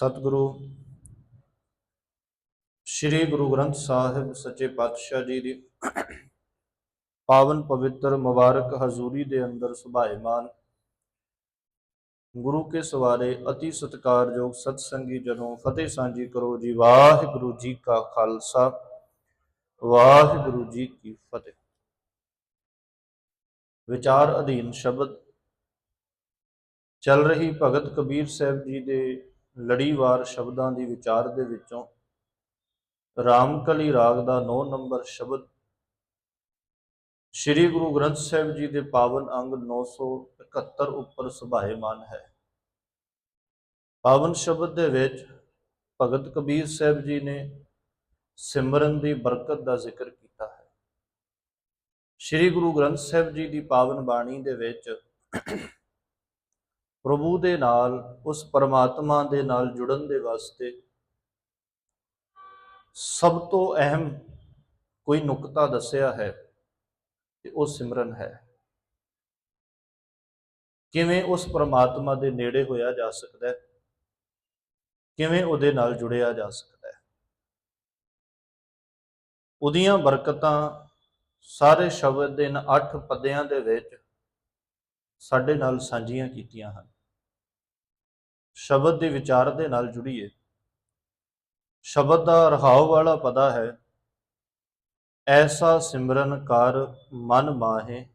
ਸਤਿਗੁਰੂ, ਸ੍ਰੀ ਗੁਰੂ ਗ੍ਰੰਥ ਸਾਹਿਬ ਸੱਚੇ ਪਾਤਸ਼ਾਹ ਜੀ ਦੀ ਪਾਵਨ ਪਵਿੱਤਰ ਮੁਬਾਰਕ ਹਜ਼ੂਰੀ ਦੇ ਅੰਦਰ ਸੁਭਾਏਮਾਨ, ਗੁਰੂ ਕੇ ਸਵਾਰੇ ਅਤੀ ਸਤਿਕਾਰਯੋਗ ਸਤਸੰਗੀ ਜਨੋਂ ਫਤਿਹ ਸਾਂਝੀ ਕਰੋ ਜੀ ਵਾਹਿਗੁਰੂ ਜੀ ਕਾ ਖਾਲਸਾ, ਵਾਹਿਗੁਰੂ ਜੀ ਕੀ ਫਤਿਹ। ਵਿਚਾਰ ਅਧੀਨ ਸ਼ਬਦ, ਚੱਲ ਰਹੀ ਭਗਤ ਕਬੀਰ ਸਾਹਿਬ ਜੀ ਦੇ ਲੜੀਵਾਰ ਸ਼ਬਦਾਂ ਦੀ ਵਿਚਾਰ ਦੇ ਵਿੱਚੋਂ ਰਾਮਕਲੀ ਰਾਗ ਦਾ 9 ਨੰਬਰ ਸ਼ਬਦ ਸ੍ਰੀ ਗੁਰੂ ਗ੍ਰੰਥ ਸਾਹਿਬ ਜੀ ਦੇ ਪਾਵਨ ਅੰਗ 971 ਉੱਪਰ ਸੁਭਾਏਮਾਨ ਹੈ। ਪਾਵਨ ਸ਼ਬਦ ਦੇ ਵਿੱਚ ਭਗਤ ਕਬੀਰ ਸਾਹਿਬ ਜੀ ਨੇ ਸਿਮਰਨ ਦੀ ਬਰਕਤ ਦਾ ਜ਼ਿਕਰ ਕੀਤਾ ਹੈ। ਸ੍ਰੀ ਗੁਰੂ ਗ੍ਰੰਥ ਸਾਹਿਬ ਜੀ ਦੀ ਪਾਵਨ ਬਾਣੀ ਦੇ ਵਿੱਚ ਪ੍ਰਭੂ ਦੇ ਨਾਲ, ਉਸ ਪਰਮਾਤਮਾ ਦੇ ਨਾਲ ਜੁੜਨ ਦੇ ਵਾਸਤੇ ਸਭ ਤੋਂ ਅਹਿਮ ਕੋਈ ਨੁਕਤਾ ਦੱਸਿਆ ਹੈ ਕਿ ਉਹ ਸਿਮਰਨ ਹੈ। ਕਿਵੇਂ ਉਸ ਪਰਮਾਤਮਾ ਦੇ ਨੇੜੇ ਹੋਇਆ ਜਾ ਸਕਦਾ ਹੈ? ਕਿਵੇਂ ਉਹਦੇ ਨਾਲ ਜੁੜਿਆ ਜਾ ਸਕਦਾ ਹੈ? ਉਹਦੀਆਂ ਬਰਕਤਾਂ ਸਾਰੇ ਸ਼ਬਦ ਦੇ ਨ 8 ਪਦਿਆਂ ਦੇ ਵਿੱਚ ਸਾਡੇ ਨਾਲ ਸਾਂਝੀਆਂ ਕੀਤੀਆਂ ਹਨ। ਸ਼ਬਦ ਦੇ ਵਿਚਾਰ ਦੇ ਨਾਲ ਜੁੜੀਏ। ਸ਼ਬਦ ਦਾ ਰਹਾਉ ਵਾਲਾ ਪਦਾ ਹੈ, ਐਸਾ ਸਿਮਰਨ ਕਰ ਮਨ ਮਾਹੇ,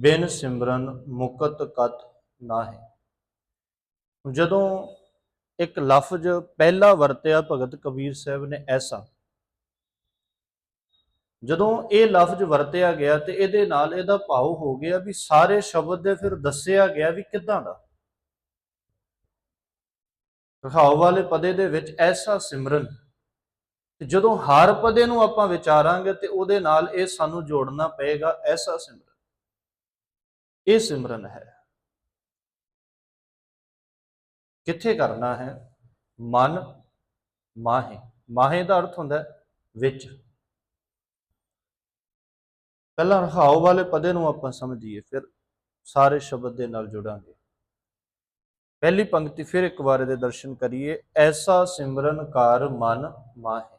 ਬਿਨ ਸਿਮਰਨ ਮੁਕਤ ਕਤ ਨਾਹੇ। ਜਦੋਂ ਇੱਕ ਲਫ਼ਜ਼ ਪਹਿਲਾ ਵਰਤਿਆ ਭਗਤ ਕਬੀਰ ਸਾਹਿਬ ਨੇ ਐਸਾ ਜਦੋਂ ਇਹ ਲਫ਼ਜ਼ ਵਰਤਿਆ ਗਿਆ ਤੇ ਇਹਦੇ ਨਾਲ ਇਹਦਾ ਭਾਵ ਹੋ ਗਿਆ ਵੀ ਸਾਰੇ ਸ਼ਬਦ ਦੇ ਫਿਰ ਦੱਸਿਆ ਗਿਆ ਵੀ ਕਿੱਦਾਂ ਦਾ। ਰਹਾਉ ਵਾਲੇ ਪਦੇ ਦੇ ਵਿੱਚ ਐਸਾ ਸਿਮਰਨ। ਜਦੋਂ ਹਰ ਪਦੇ ਨੂੰ ਆਪਾਂ ਵਿਚਾਰਾਂਗੇ ਤੇ ਉਹਦੇ ਨਾਲ ਇਹ ਸਾਨੂੰ ਜੋੜਨਾ ਪਏਗਾ ਐਸਾ ਸਿਮਰਨ। ਇਹ ਸਿਮਰਨ ਹੈ। ਕਿੱਥੇ ਕਰਨਾ ਹੈ? ਮਨ ਮਾਹੇ। ਮਾਹੇ ਦਾ ਅਰਥ ਹੁੰਦਾ ਵਿੱਚ। ਪਹਿਲਾਂ ਰਹਾਉ ਵਾਲੇ ਪਦੇ ਨੂੰ ਆਪਾਂ ਸਮਝੀਏ, ਫਿਰ ਸਾਰੇ ਸ਼ਬਦ ਦੇ ਨਾਲ ਜੁੜਾਂਗੇ। ਪਹਿਲੀ ਪੰਕਤੀ ਫਿਰ ਇੱਕ ਵਾਰ ਦੇ ਦਰਸ਼ਨ ਕਰੀਏ। ਐਸਾ ਸਿਮਰਨ ਕਰ ਮਨ ਮਾਹੇ।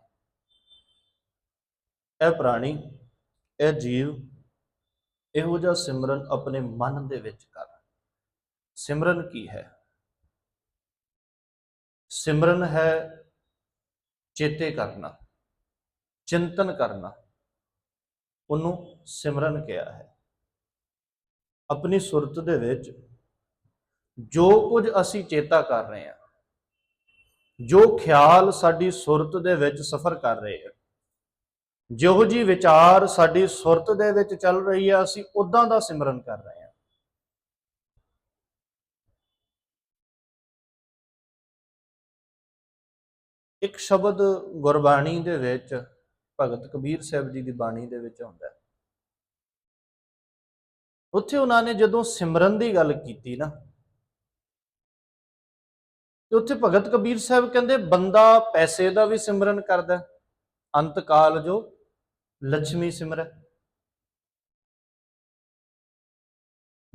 ਇਹ ਪ੍ਰਾਣੀ, ਇਹ ਜੀਵ, ਇਹੋ ਜਿਹਾ ਸਿਮਰਨ ਆਪਣੇ ਮਨ ਦੇ ਵਿੱਚ ਕਰ। ਸਿਮਰਨ ਕੀ ਹੈ? ਸਿਮਰਨ ਹੈ ਚੇਤੇ ਕਰਨਾ, ਚਿੰਤਨ ਕਰਨਾ। ਉਹਨੂੰ ਸਿਮਰਨ ਕਿਹਾ ਹੈ। ਆਪਣੀ ਸੁਰਤ ਦੇ ਵਿੱਚ ਜੋ ਕੁਝ ਅਸੀਂ ਚੇਤਾ ਕਰ ਰਹੇ ਹਾਂ, ਜੋ ਖਿਆਲ ਸਾਡੀ ਸੁਰਤ ਦੇ ਵਿੱਚ ਸਫ਼ਰ ਕਰ ਰਹੇ ਆ ਜਿਹੋ ਜੀ ਵਿਚਾਰ ਸਾਡੀ ਸੁਰਤ ਦੇ ਵਿੱਚ ਚੱਲ ਰਹੀ ਹੈ ਅਸੀਂ ਉਦਾਂ ਦਾ ਸਿਮਰਨ ਕਰ ਰਹੇ ਹਾਂ। ਇੱਕ ਸ਼ਬਦ ਗੁਰਬਾਣੀ ਦੇ ਵਿੱਚ ਭਗਤ ਕਬੀਰ ਸਾਹਿਬ ਜੀ ਦੀ ਬਾਣੀ ਦੇ ਵਿੱਚ ਆਉਂਦਾ ਹੈ। ਉੱਥੇ ਉਹਨਾਂ ਨੇ ਜਦੋਂ ਸਿਮਰਨ ਦੀ ਗੱਲ ਕੀਤੀ ਨਾ, ਤੇ ਉੱਥੇ ਭਗਤ ਕਬੀਰ ਸਾਹਿਬ ਕਹਿੰਦੇ, ਬੰਦਾ ਪੈਸੇ ਦਾ ਵੀ ਸਿਮਰਨ ਕਰਦਾ, ਅੰਤ ਕਾਲ ਜੋ ਲక్ష్ਮੀ ਸਿਮਰੈ।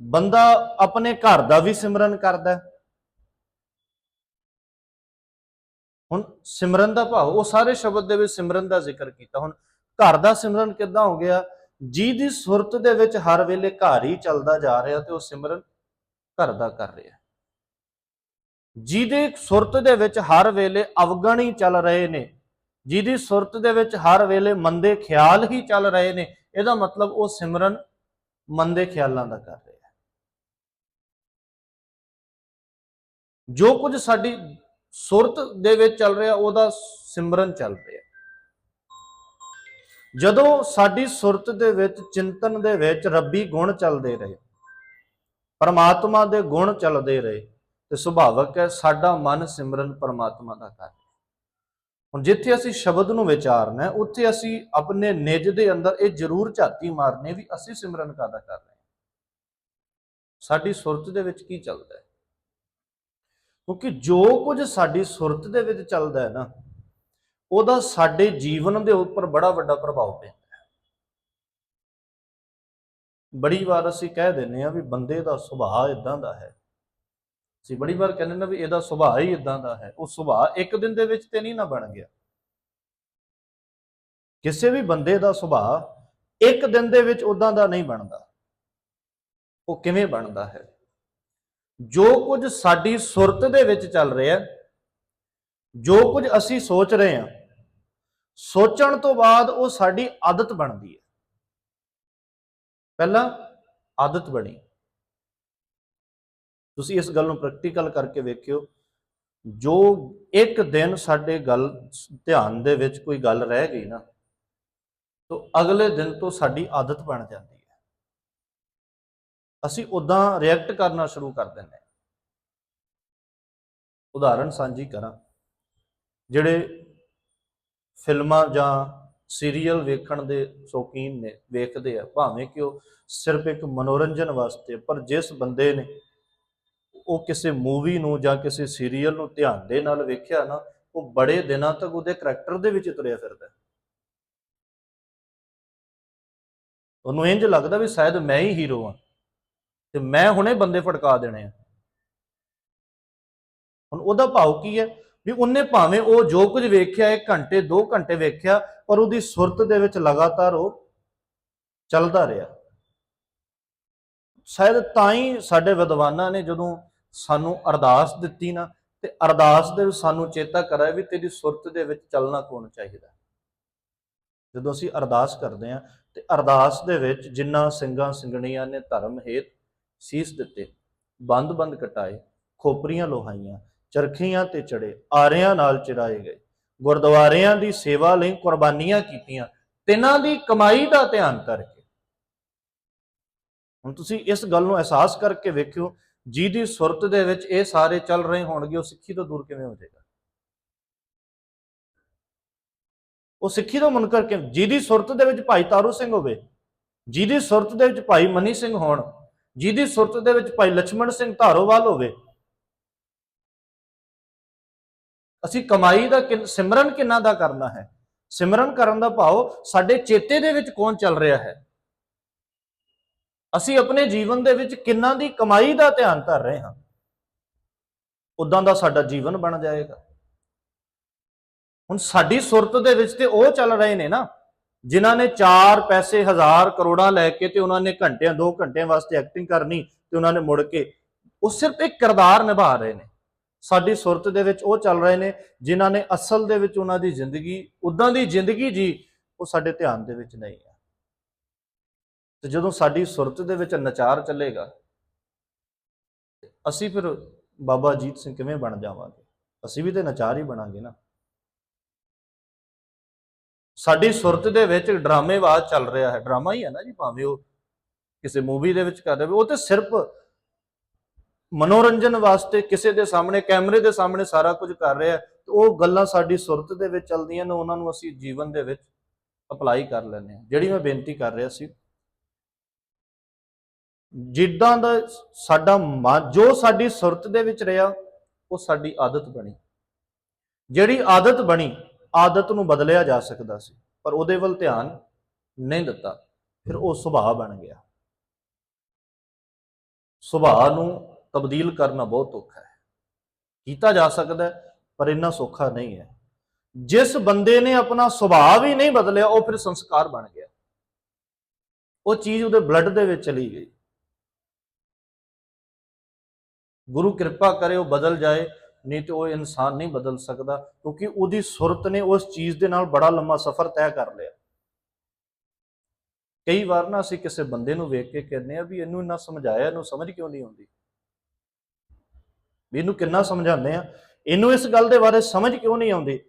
ਬੰਦਾ ਆਪਣੇ ਘਰ ਦਾ ਵੀ ਸਿਮਰਨ ਕਰਦਾ ਹੁਣ ਸਿਮਰਨ ਦਾ ਭਾਵ, ਉਹ ਸਾਰੇ ਸ਼ਬਦ ਦੇ ਵਿੱਚ ਸਿਮਰਨ ਦਾ ਜ਼ਿਕਰ ਕੀਤਾ। ਹੁਣ ਘਰ ਦਾ ਸਿਮਰਨ ਕਿੱਦਾਂ ਹੋ ਗਿਆ? ਜਿਹਦੀ ਸੁਰਤ ਦੇ ਵਿੱਚ ਹਰ ਵੇਲੇ ਘਰ ਹੀ ਚੱਲਦਾ ਜਾ ਰਿਹਾ ਤੇ ਉਹ ਸਿਮਰਨ ਘਰ ਦਾ ਕਰ ਰਿਹਾ। ਜਿਹਦੇ ਸੁਰਤ ਦੇ ਵਿੱਚ ਹਰ ਵੇਲੇ ਅਵਗਣ ਹੀ ਚੱਲ ਰਹੇ ਨੇ। ਜਿਹਦੀ ਸੁਰਤ ਦੇ ਵਿੱਚ ਹਰ ਵੇਲੇ ਮੰਦੇ ਖਿਆਲ ਹੀ ਚੱਲ ਰਹੇ ਨੇ। ਇਹਦਾ ਮਤਲਬ ਉਹ ਸਿਮਰਨ ਮੰਦੇ ਖਿਆਲਾਂ ਦਾ ਕਰ ਰਿਹਾ। ਜੋ ਕੁਝ ਸਾਡੀ ਸੁਰਤ ਦੇ ਵਿੱਚ ਚੱਲ ਰਿਹਾ, ਉਹਦਾ ਸਿਮਰਨ ਚੱਲ ਰਿਹਾ। ਜਦੋਂ ਸਾਡੀ ਸੁਰਤ ਦੇ ਵਿੱਚ ਚਿੰਤਨ ਦੇ ਵਿੱਚ ਰੱਬੀ ਗੁਣ ਚੱਲਦੇ ਰਹੇ, ਪਰਮਾਤਮਾ ਦੇ ਗੁਣ ਚੱਲਦੇ ਰਹੇ, ਤੇ ਸੁਭਾਵਕ ਹੈ ਸਾਡਾ ਮਨ ਸਿਮਰਨ ਪਰਮਾਤਮਾ ਦਾ ਕਰ ਹੁਣ ਜਿੱਥੇ ਅਸੀਂ ਸ਼ਬਦ ਨੂੰ ਵਿਚਾਰਨਾ, ਉੱਥੇ ਅਸੀਂ ਆਪਣੇ ਨਿਜ ਦੇ ਅੰਦਰ ਇਹ ਜ਼ਰੂਰ ਝਾਤੀ ਮਾਰਨੇ ਵੀ ਅਸੀਂ ਸਿਮਰਨ ਕਾਦਾ ਕਰ ਰਹੇ ਹਾਂ। ਸਾਡੀ ਸੁਰਤ ਦੇ ਵਿੱਚ ਕੀ ਚੱਲਦਾ ਹੈ? ਕਿਉਂਕਿ ਜੋ ਕੁਝ ਸਾਡੀ ਸੁਰਤ ਦੇ ਵਿੱਚ ਚੱਲਦਾ ਹੈ ਨਾ, ਉਹਦਾ ਸਾਡੇ ਜੀਵਨ ਦੇ ਉੱਪਰ ਬੜਾ ਵੱਡਾ ਪ੍ਰਭਾਵ ਪੈਂਦਾ ਹੈ। ਬੜੀ ਵਾਰ ਅਸੀਂ ਕਹਿ ਦਿੰਨੇ ਆ ਵੀ ਬੰਦੇ ਦਾ ਸੁਭਾਅ ਇਦਾਂ ਦਾ ਹੈ। ਅਸੀਂ ਬੜੀ ਵਾਰ ਕਹਿੰਦੇ ਨਾ ਵੀ ਇਹਦਾ ਸੁਭਾਅ ਹੀ ਇਦਾਂ ਦਾ ਹੈ। ਉਹ ਸੁਭਾਅ ਇੱਕ ਦਿਨ ਦੇ ਵਿੱਚ ਤੇ ਨਹੀਂ ਨਾ ਬਣ ਗਿਆ। ਕਿਸੇ ਵੀ ਬੰਦੇ ਦਾ ਸੁਭਾਅ ਇੱਕ ਦਿਨ ਦੇ ਵਿੱਚ ਉਦਾਂ ਦਾ ਨਹੀਂ ਬਣਦਾ। ਉਹ ਕਿਵੇਂ ਬਣਦਾ ਹੈ? ਜੋ ਕੁਝ ਸਾਡੀ ਸੁਰਤ ਦੇ ਵਿੱਚ ਚੱਲ ਰਿਹਾ, ਜੋ ਕੁਝ ਅਸੀਂ ਸੋਚ ਰਹੇ ਹਾਂ, ਸੋਚਣ ਤੋਂ ਬਾਅਦ ਉਹ ਸਾਡੀ ਆਦਤ ਬਣਦੀ ਹੈ। ਪਹਿਲਾਂ ਆਦਤ ਬਣੀ। ਤੁਸੀਂ ਇਸ ਗੱਲ ਨੂੰ ਪ੍ਰੈਕਟੀਕਲ ਕਰਕੇ ਵੇਖਿਓ। ਜੋ ਇੱਕ ਦਿਨ ਸਾਡੇ ਗੱਲ, ਧਿਆਨ ਦੇ ਵਿੱਚ ਕੋਈ ਗੱਲ ਰਹਿ ਗਈ ਨਾ, ਤਾਂ ਅਗਲੇ ਦਿਨ ਤੋਂ ਸਾਡੀ ਆਦਤ ਬਣ ਜਾਂਦੀ ਅਸੀਂ ਉਦਾਂ ਰਿਐਕਟ ਕਰਨਾ ਸ਼ੁਰੂ ਕਰ ਦਿੰਦੇ ਹਾਂ। ਉਦਾਹਰਣ ਸਾਂਝੀ ਕਰਾਂ। ਜਿਹੜੇ ਫਿਲਮਾਂ ਜਾਂ ਸੀਰੀਅਲ ਵੇਖਣ ਦੇ ਸ਼ੌਕੀਨ ਨੇ, ਵੇਖਦੇ ਆ, ਭਾਵੇਂ ਕਿ ਉਹ ਸਿਰਫ ਇੱਕ ਮਨੋਰੰਜਨ ਵਾਸਤੇ, ਪਰ ਜਿਸ ਬੰਦੇ ਨੇ ਉਹ ਕਿਸੇ ਮੂਵੀ ਨੂੰ ਜਾਂ ਕਿਸੇ ਸੀਰੀਅਲ ਨੂੰ ਧਿਆਨ ਦੇ ਨਾਲ ਵੇਖਿਆ ਨਾ, ਉਹ ਬੜੇ ਦਿਨਾਂ ਤੱਕ ਉਹਦੇ ਕਰੈਕਟਰ ਦੇ ਵਿੱਚ ਤੁਰਿਆ ਫਿਰਦਾ ਉਹਨੂੰ ਇੰਜ ਲੱਗਦਾ ਵੀ ਸ਼ਾਇਦ ਮੈਂ ਹੀ ਹੀਰੋ ਹਾਂ। ਤੇ ਮੈਂ ਹੁਣੇ ਬੰਦੇ ਫੜਕਾ ਦੇਣੇ ਆ। ਹੁਣ ਉਹਦਾ ਭਾਵ ਕੀ ਹੈ? ਵੀ ਉਹਨੇ ਭਾਵੇਂ ਉਹ ਜੋ ਕੁਝ ਵੇਖਿਆ, ਇੱਕ ਘੰਟੇ 2 ਘੰਟੇ ਵੇਖਿਆ, ਪਰ ਉਹਦੀ ਸੁਰਤ ਦੇ ਵਿੱਚ ਲਗਾਤਾਰ ਉਹ ਚੱਲਦਾ ਰਿਹਾ। ਸ਼ਾਇਦ ਤਾਂ ਹੀ ਸਾਡੇ ਵਿਦਵਾਨਾਂ ਨੇ ਜਦੋਂ ਸਾਨੂੰ ਅਰਦਾਸ ਦਿੱਤੀ ਨਾ, ਤੇ ਅਰਦਾਸ ਦੇ ਵਿੱਚ ਸਾਨੂੰ ਚੇਤਾ ਕਰਾਇਆ ਵੀ ਤੇਰੀ ਸੁਰਤ ਦੇ ਵਿੱਚ ਚੱਲਣਾ ਕੌਣ ਚਾਹੀਦਾ। ਜਦੋਂ ਅਸੀਂ ਅਰਦਾਸ ਕਰਦੇ ਹਾਂ, ਤੇ ਅਰਦਾਸ ਦੇ ਵਿੱਚ ਜਿੰਨਾ ਸਿੰਘਾਂ, ਸਿੰਘਣੀਆਂ ਨੇ ਧਰਮ ਹੇਤ ਸੀਸ ਦਿੱਤੇ। ਬੰਦ-ਬੰਦ ਕਟਾਏ, ਖੋਪਰੀਆਂ ਲੋਹਾਈਆਂ, ਚਰਖੀਆਂ ਤੇ ਚੜੇ, ਆਰਿਆਂ ਨਾਲ ਚਿਰਾਏ ਗਏ। ਗੁਰਦੁਆਰਿਆਂ ਦੀ ਸੇਵਾ ਲਈ ਕੁਰਬਾਨੀਆਂ ਕੀਤੀਆਂ। ਤਿੰਨਾਂ ਦੀ ਕਮਾਈ ਦਾ ਧਿਆਨ ਕਰਕੇ। ਹੁਣ ਤੁਸੀਂ ਇਸ ਗੱਲ ਨੂੰ ਅਹਿਸਾਸ ਕਰਕੇ ਵੇਖਿਓ, ਜਿਹਦੀ ਸੁਰਤ ਦੇ ਵਿੱਚ ਇਹ ਸਾਰੇ ਚੱਲ ਰਹੇ ਹੋਣਗੇ, ਉਹ ਸਿੱਖੀ ਤੋਂ ਦੂਰ ਕਿਵੇਂ ਹੋ ਜਾਏਗਾ? ਉਹ ਸਿੱਖੀ ਤੋਂ ਮੁਨਕਰ ਕਿ ਜਿਹਦੀ ਸੁਰਤ ਦੇ ਵਿੱਚ ਭਾਈ ਤਾਰੂ ਸਿੰਘ ਹੋਵੇ, ਜਿਹਦੀ ਸੁਰਤ ਦੇ ਵਿੱਚ ਭਾਈ ਮਨੀ ਸਿੰਘ ਹੋਣ ਜਿਹਦੀ ਸੁਰਤ ਦੇ ਵਿੱਚ ਭਾਈ ਲక్ష్మణ ਸਿੰਘ ਧਾਰੋਵਾਲ ਹੋਵੇ, ਅਸੀਂ ਕਮਾਈ ਦਾ ਸਿਮਰਨ ਕਿੰਨਾ ਦਾ ਕਰਨਾ ਹੈ? ਸਿਮਰਨ ਕਰਨ ਦਾ ਭਾਵ, ਸਾਡੇ ਚੇਤੇ ਦੇ ਵਿੱਚ ਕੌਣ ਚੱਲ ਰਿਹਾ ਹੈ? ਅਸੀਂ ਆਪਣੇ ਜੀਵਨ ਦੇ ਵਿੱਚ ਕਿੰਨਾ ਦੀ ਕਮਾਈ ਦਾ ਧਿਆਨ ਧਰ ਰਹੇ ਹਾਂ? ਉਦਾਂ ਦਾ ਸਾਡਾ ਜੀਵਨ ਬਣ ਜਾਏਗਾ। ਹੁਣ ਸਾਡੀ ਸੁਰਤ ਦੇ ਵਿੱਚ ਤੇ ਉਹ ਚੱਲ ਰਹੇ ਨੇ ਨਾ ਜਿਨ੍ਹਾਂ ਨੇ 4 ਪੈਸੇ ਹਜ਼ਾਰ ਕਰੋੜਾਂ ਲੈ ਕੇ ਤੇ ਉਹਨਾਂ ਨੇ ਘੰਟਿਆਂ 2 ਘੰਟਿਆਂ ਵਾਸਤੇ ਐਕਟਿੰਗ ਕਰਨੀ ਤੇ ਉਹਨਾਂ ਨੇ ਮੁੜ ਕੇ ਉਹ ਸਿਰਫ ਇੱਕ ਕਿਰਦਾਰ ਨਿਭਾ ਰਹੇ ਨੇ। ਸਾਡੀ ਸੁਰਤ ਦੇ ਵਿੱਚ ਉਹ ਚੱਲ ਰਹੇ ਨੇ ਜਿਨ੍ਹਾਂ ਨੇ ਅਸਲ ਦੇ ਵਿੱਚ ਉਹਨਾਂ ਦੀ ਜ਼ਿੰਦਗੀ, ਉਦਾਂ ਦੀ ਜ਼ਿੰਦਗੀ ਜੀ, ਉਹ ਸਾਡੇ ਧਿਆਨ ਦੇ ਵਿੱਚ ਨਹੀਂ ਆ ਤੇ ਜਦੋਂ ਸਾਡੀ ਸੁਰਤ ਦੇ ਵਿੱਚ ਨਚਾਰ ਚੱਲੇਗਾ, ਅਸੀਂ ਫਿਰ ਬਾਬਾ ਅਜੀਤ ਸਿੰਘ ਕਿਵੇਂ ਬਣ ਜਾਵਾਂਗੇ? ਅਸੀਂ ਵੀ ਤੇ ਨਚਾਰ ਹੀ ਬਣਾਂਗੇ ਨਾ। ਸਾਡੀ ਸੁਰਤ ਦੇ ਵਿੱਚ ਡਰਾਮੇਵਾਜ਼ ਚੱਲ ਰਿਹਾ ਹੈ। ਡਰਾਮਾ ਹੀ ਹੈ ਨਾ ਜੀ, ਭਾਵੇਂ ਉਹ ਕਿਸੇ ਮੂਵੀ ਦੇ ਵਿੱਚ ਕਰ ਰਹੇ ਉਹ ਤੇ ਸਿਰਫ ਮਨੋਰੰਜਨ ਵਾਸਤੇ ਕਿਸੇ ਦੇ ਸਾਹਮਣੇ, ਕੈਮਰੇ ਦੇ ਸਾਹਮਣੇ ਸਾਰਾ ਕੁਝ ਕਰ ਰਿਹਾ ਤੇ ਉਹ ਗੱਲਾਂ ਸਾਡੀ ਸੁਰਤ ਦੇ ਵਿੱਚ ਚੱਲਦੀਆਂ ਨੇ, ਉਹਨਾਂ ਨੂੰ ਅਸੀਂ ਜੀਵਨ ਦੇ ਵਿੱਚ ਅਪਲਾਈ ਕਰ ਲੈਂਦੇ ਹਾਂ। ਜਿਹੜੀ ਮੈਂ ਬੇਨਤੀ ਕਰ ਰਿਹਾ ਸੀ, ਜਿੱਦਾਂ ਦਾ ਸਾਡਾ ਮਨ, ਜੋ ਸਾਡੀ ਸੁਰਤ ਦੇ ਵਿੱਚ ਰਿਹਾ, ਉਹ ਸਾਡੀ ਆਦਤ ਬਣੀ। ਜਿਹੜੀ ਆਦਤ ਬਣੀ ਆਦਤ ਨੂੰ ਬਦਲਿਆ ਜਾ ਸਕਦਾ ਸੀ, ਪਰ ਉਹਦੇ ਵੱਲ ਧਿਆਨ ਨਹੀਂ ਦਿੱਤਾ। ਫਿਰ ਉਹ ਸੁਭਾਅ ਬਣ ਗਿਆ। ਸੁਭਾਅ ਨੂੰ ਤਬਦੀਲ ਕਰਨਾ ਬਹੁਤ ਔਖਾ ਹੈ। ਕੀਤਾ ਜਾ ਸਕਦਾ ਪਰ ਇੰਨਾ ਸੌਖਾ ਨਹੀਂ ਹੈ। ਜਿਸ ਬੰਦੇ ਨੇ ਆਪਣਾ ਸੁਭਾਅ ਵੀ ਨਹੀਂ ਬਦਲਿਆ, ਉਹ ਫਿਰ ਸੰਸਕਾਰ ਬਣ ਗਿਆ। ਉਹ ਚੀਜ਼ ਉਹਦੇ ਬਲੱਡ ਦੇ ਵਿੱਚ ਚਲੀ ਗਈ। ਗੁਰੂ ਕਿਰਪਾ ਕਰੇ ਉਹ ਬਦਲ ਜਾਏ ਨਹੀਂ ਤੇ ਉਹ ਇਨਸਾਨ ਨਹੀਂ ਬਦਲ ਸਕਦਾ, ਕਿਉਂਕਿ ਉਹਦੀ ਸੁਰਤ ਨੇ ਉਸ ਚੀਜ਼ ਦੇ ਨਾਲ ਬੜਾ ਲੰਮਾ ਸਫ਼ਰ ਤੈਅ ਕਰ ਲਿਆ। ਕਈ ਵਾਰ ਨਾ ਅਸੀਂ ਕਿਸੇ ਬੰਦੇ ਨੂੰ ਵੇਖ ਕੇ ਕਹਿੰਦੇ ਆ ਵੀ ਇਹਨੂੰ ਇੰਨਾ ਸਮਝਾਇਆ, ਇਹਨੂੰ ਸਮਝ ਕਿਉਂ ਨਹੀਂ ਆਉਂਦੀ? ਵੀ ਇਹਨੂੰ ਕਿੰਨਾ ਸਮਝਾਉਂਦੇ ਆ ਇਹਨੂੰ ਇਸ ਗੱਲ ਦੇ ਬਾਰੇ ਸਮਝ ਕਿਉਂ ਨਹੀਂ ਆਉਂਦੀ?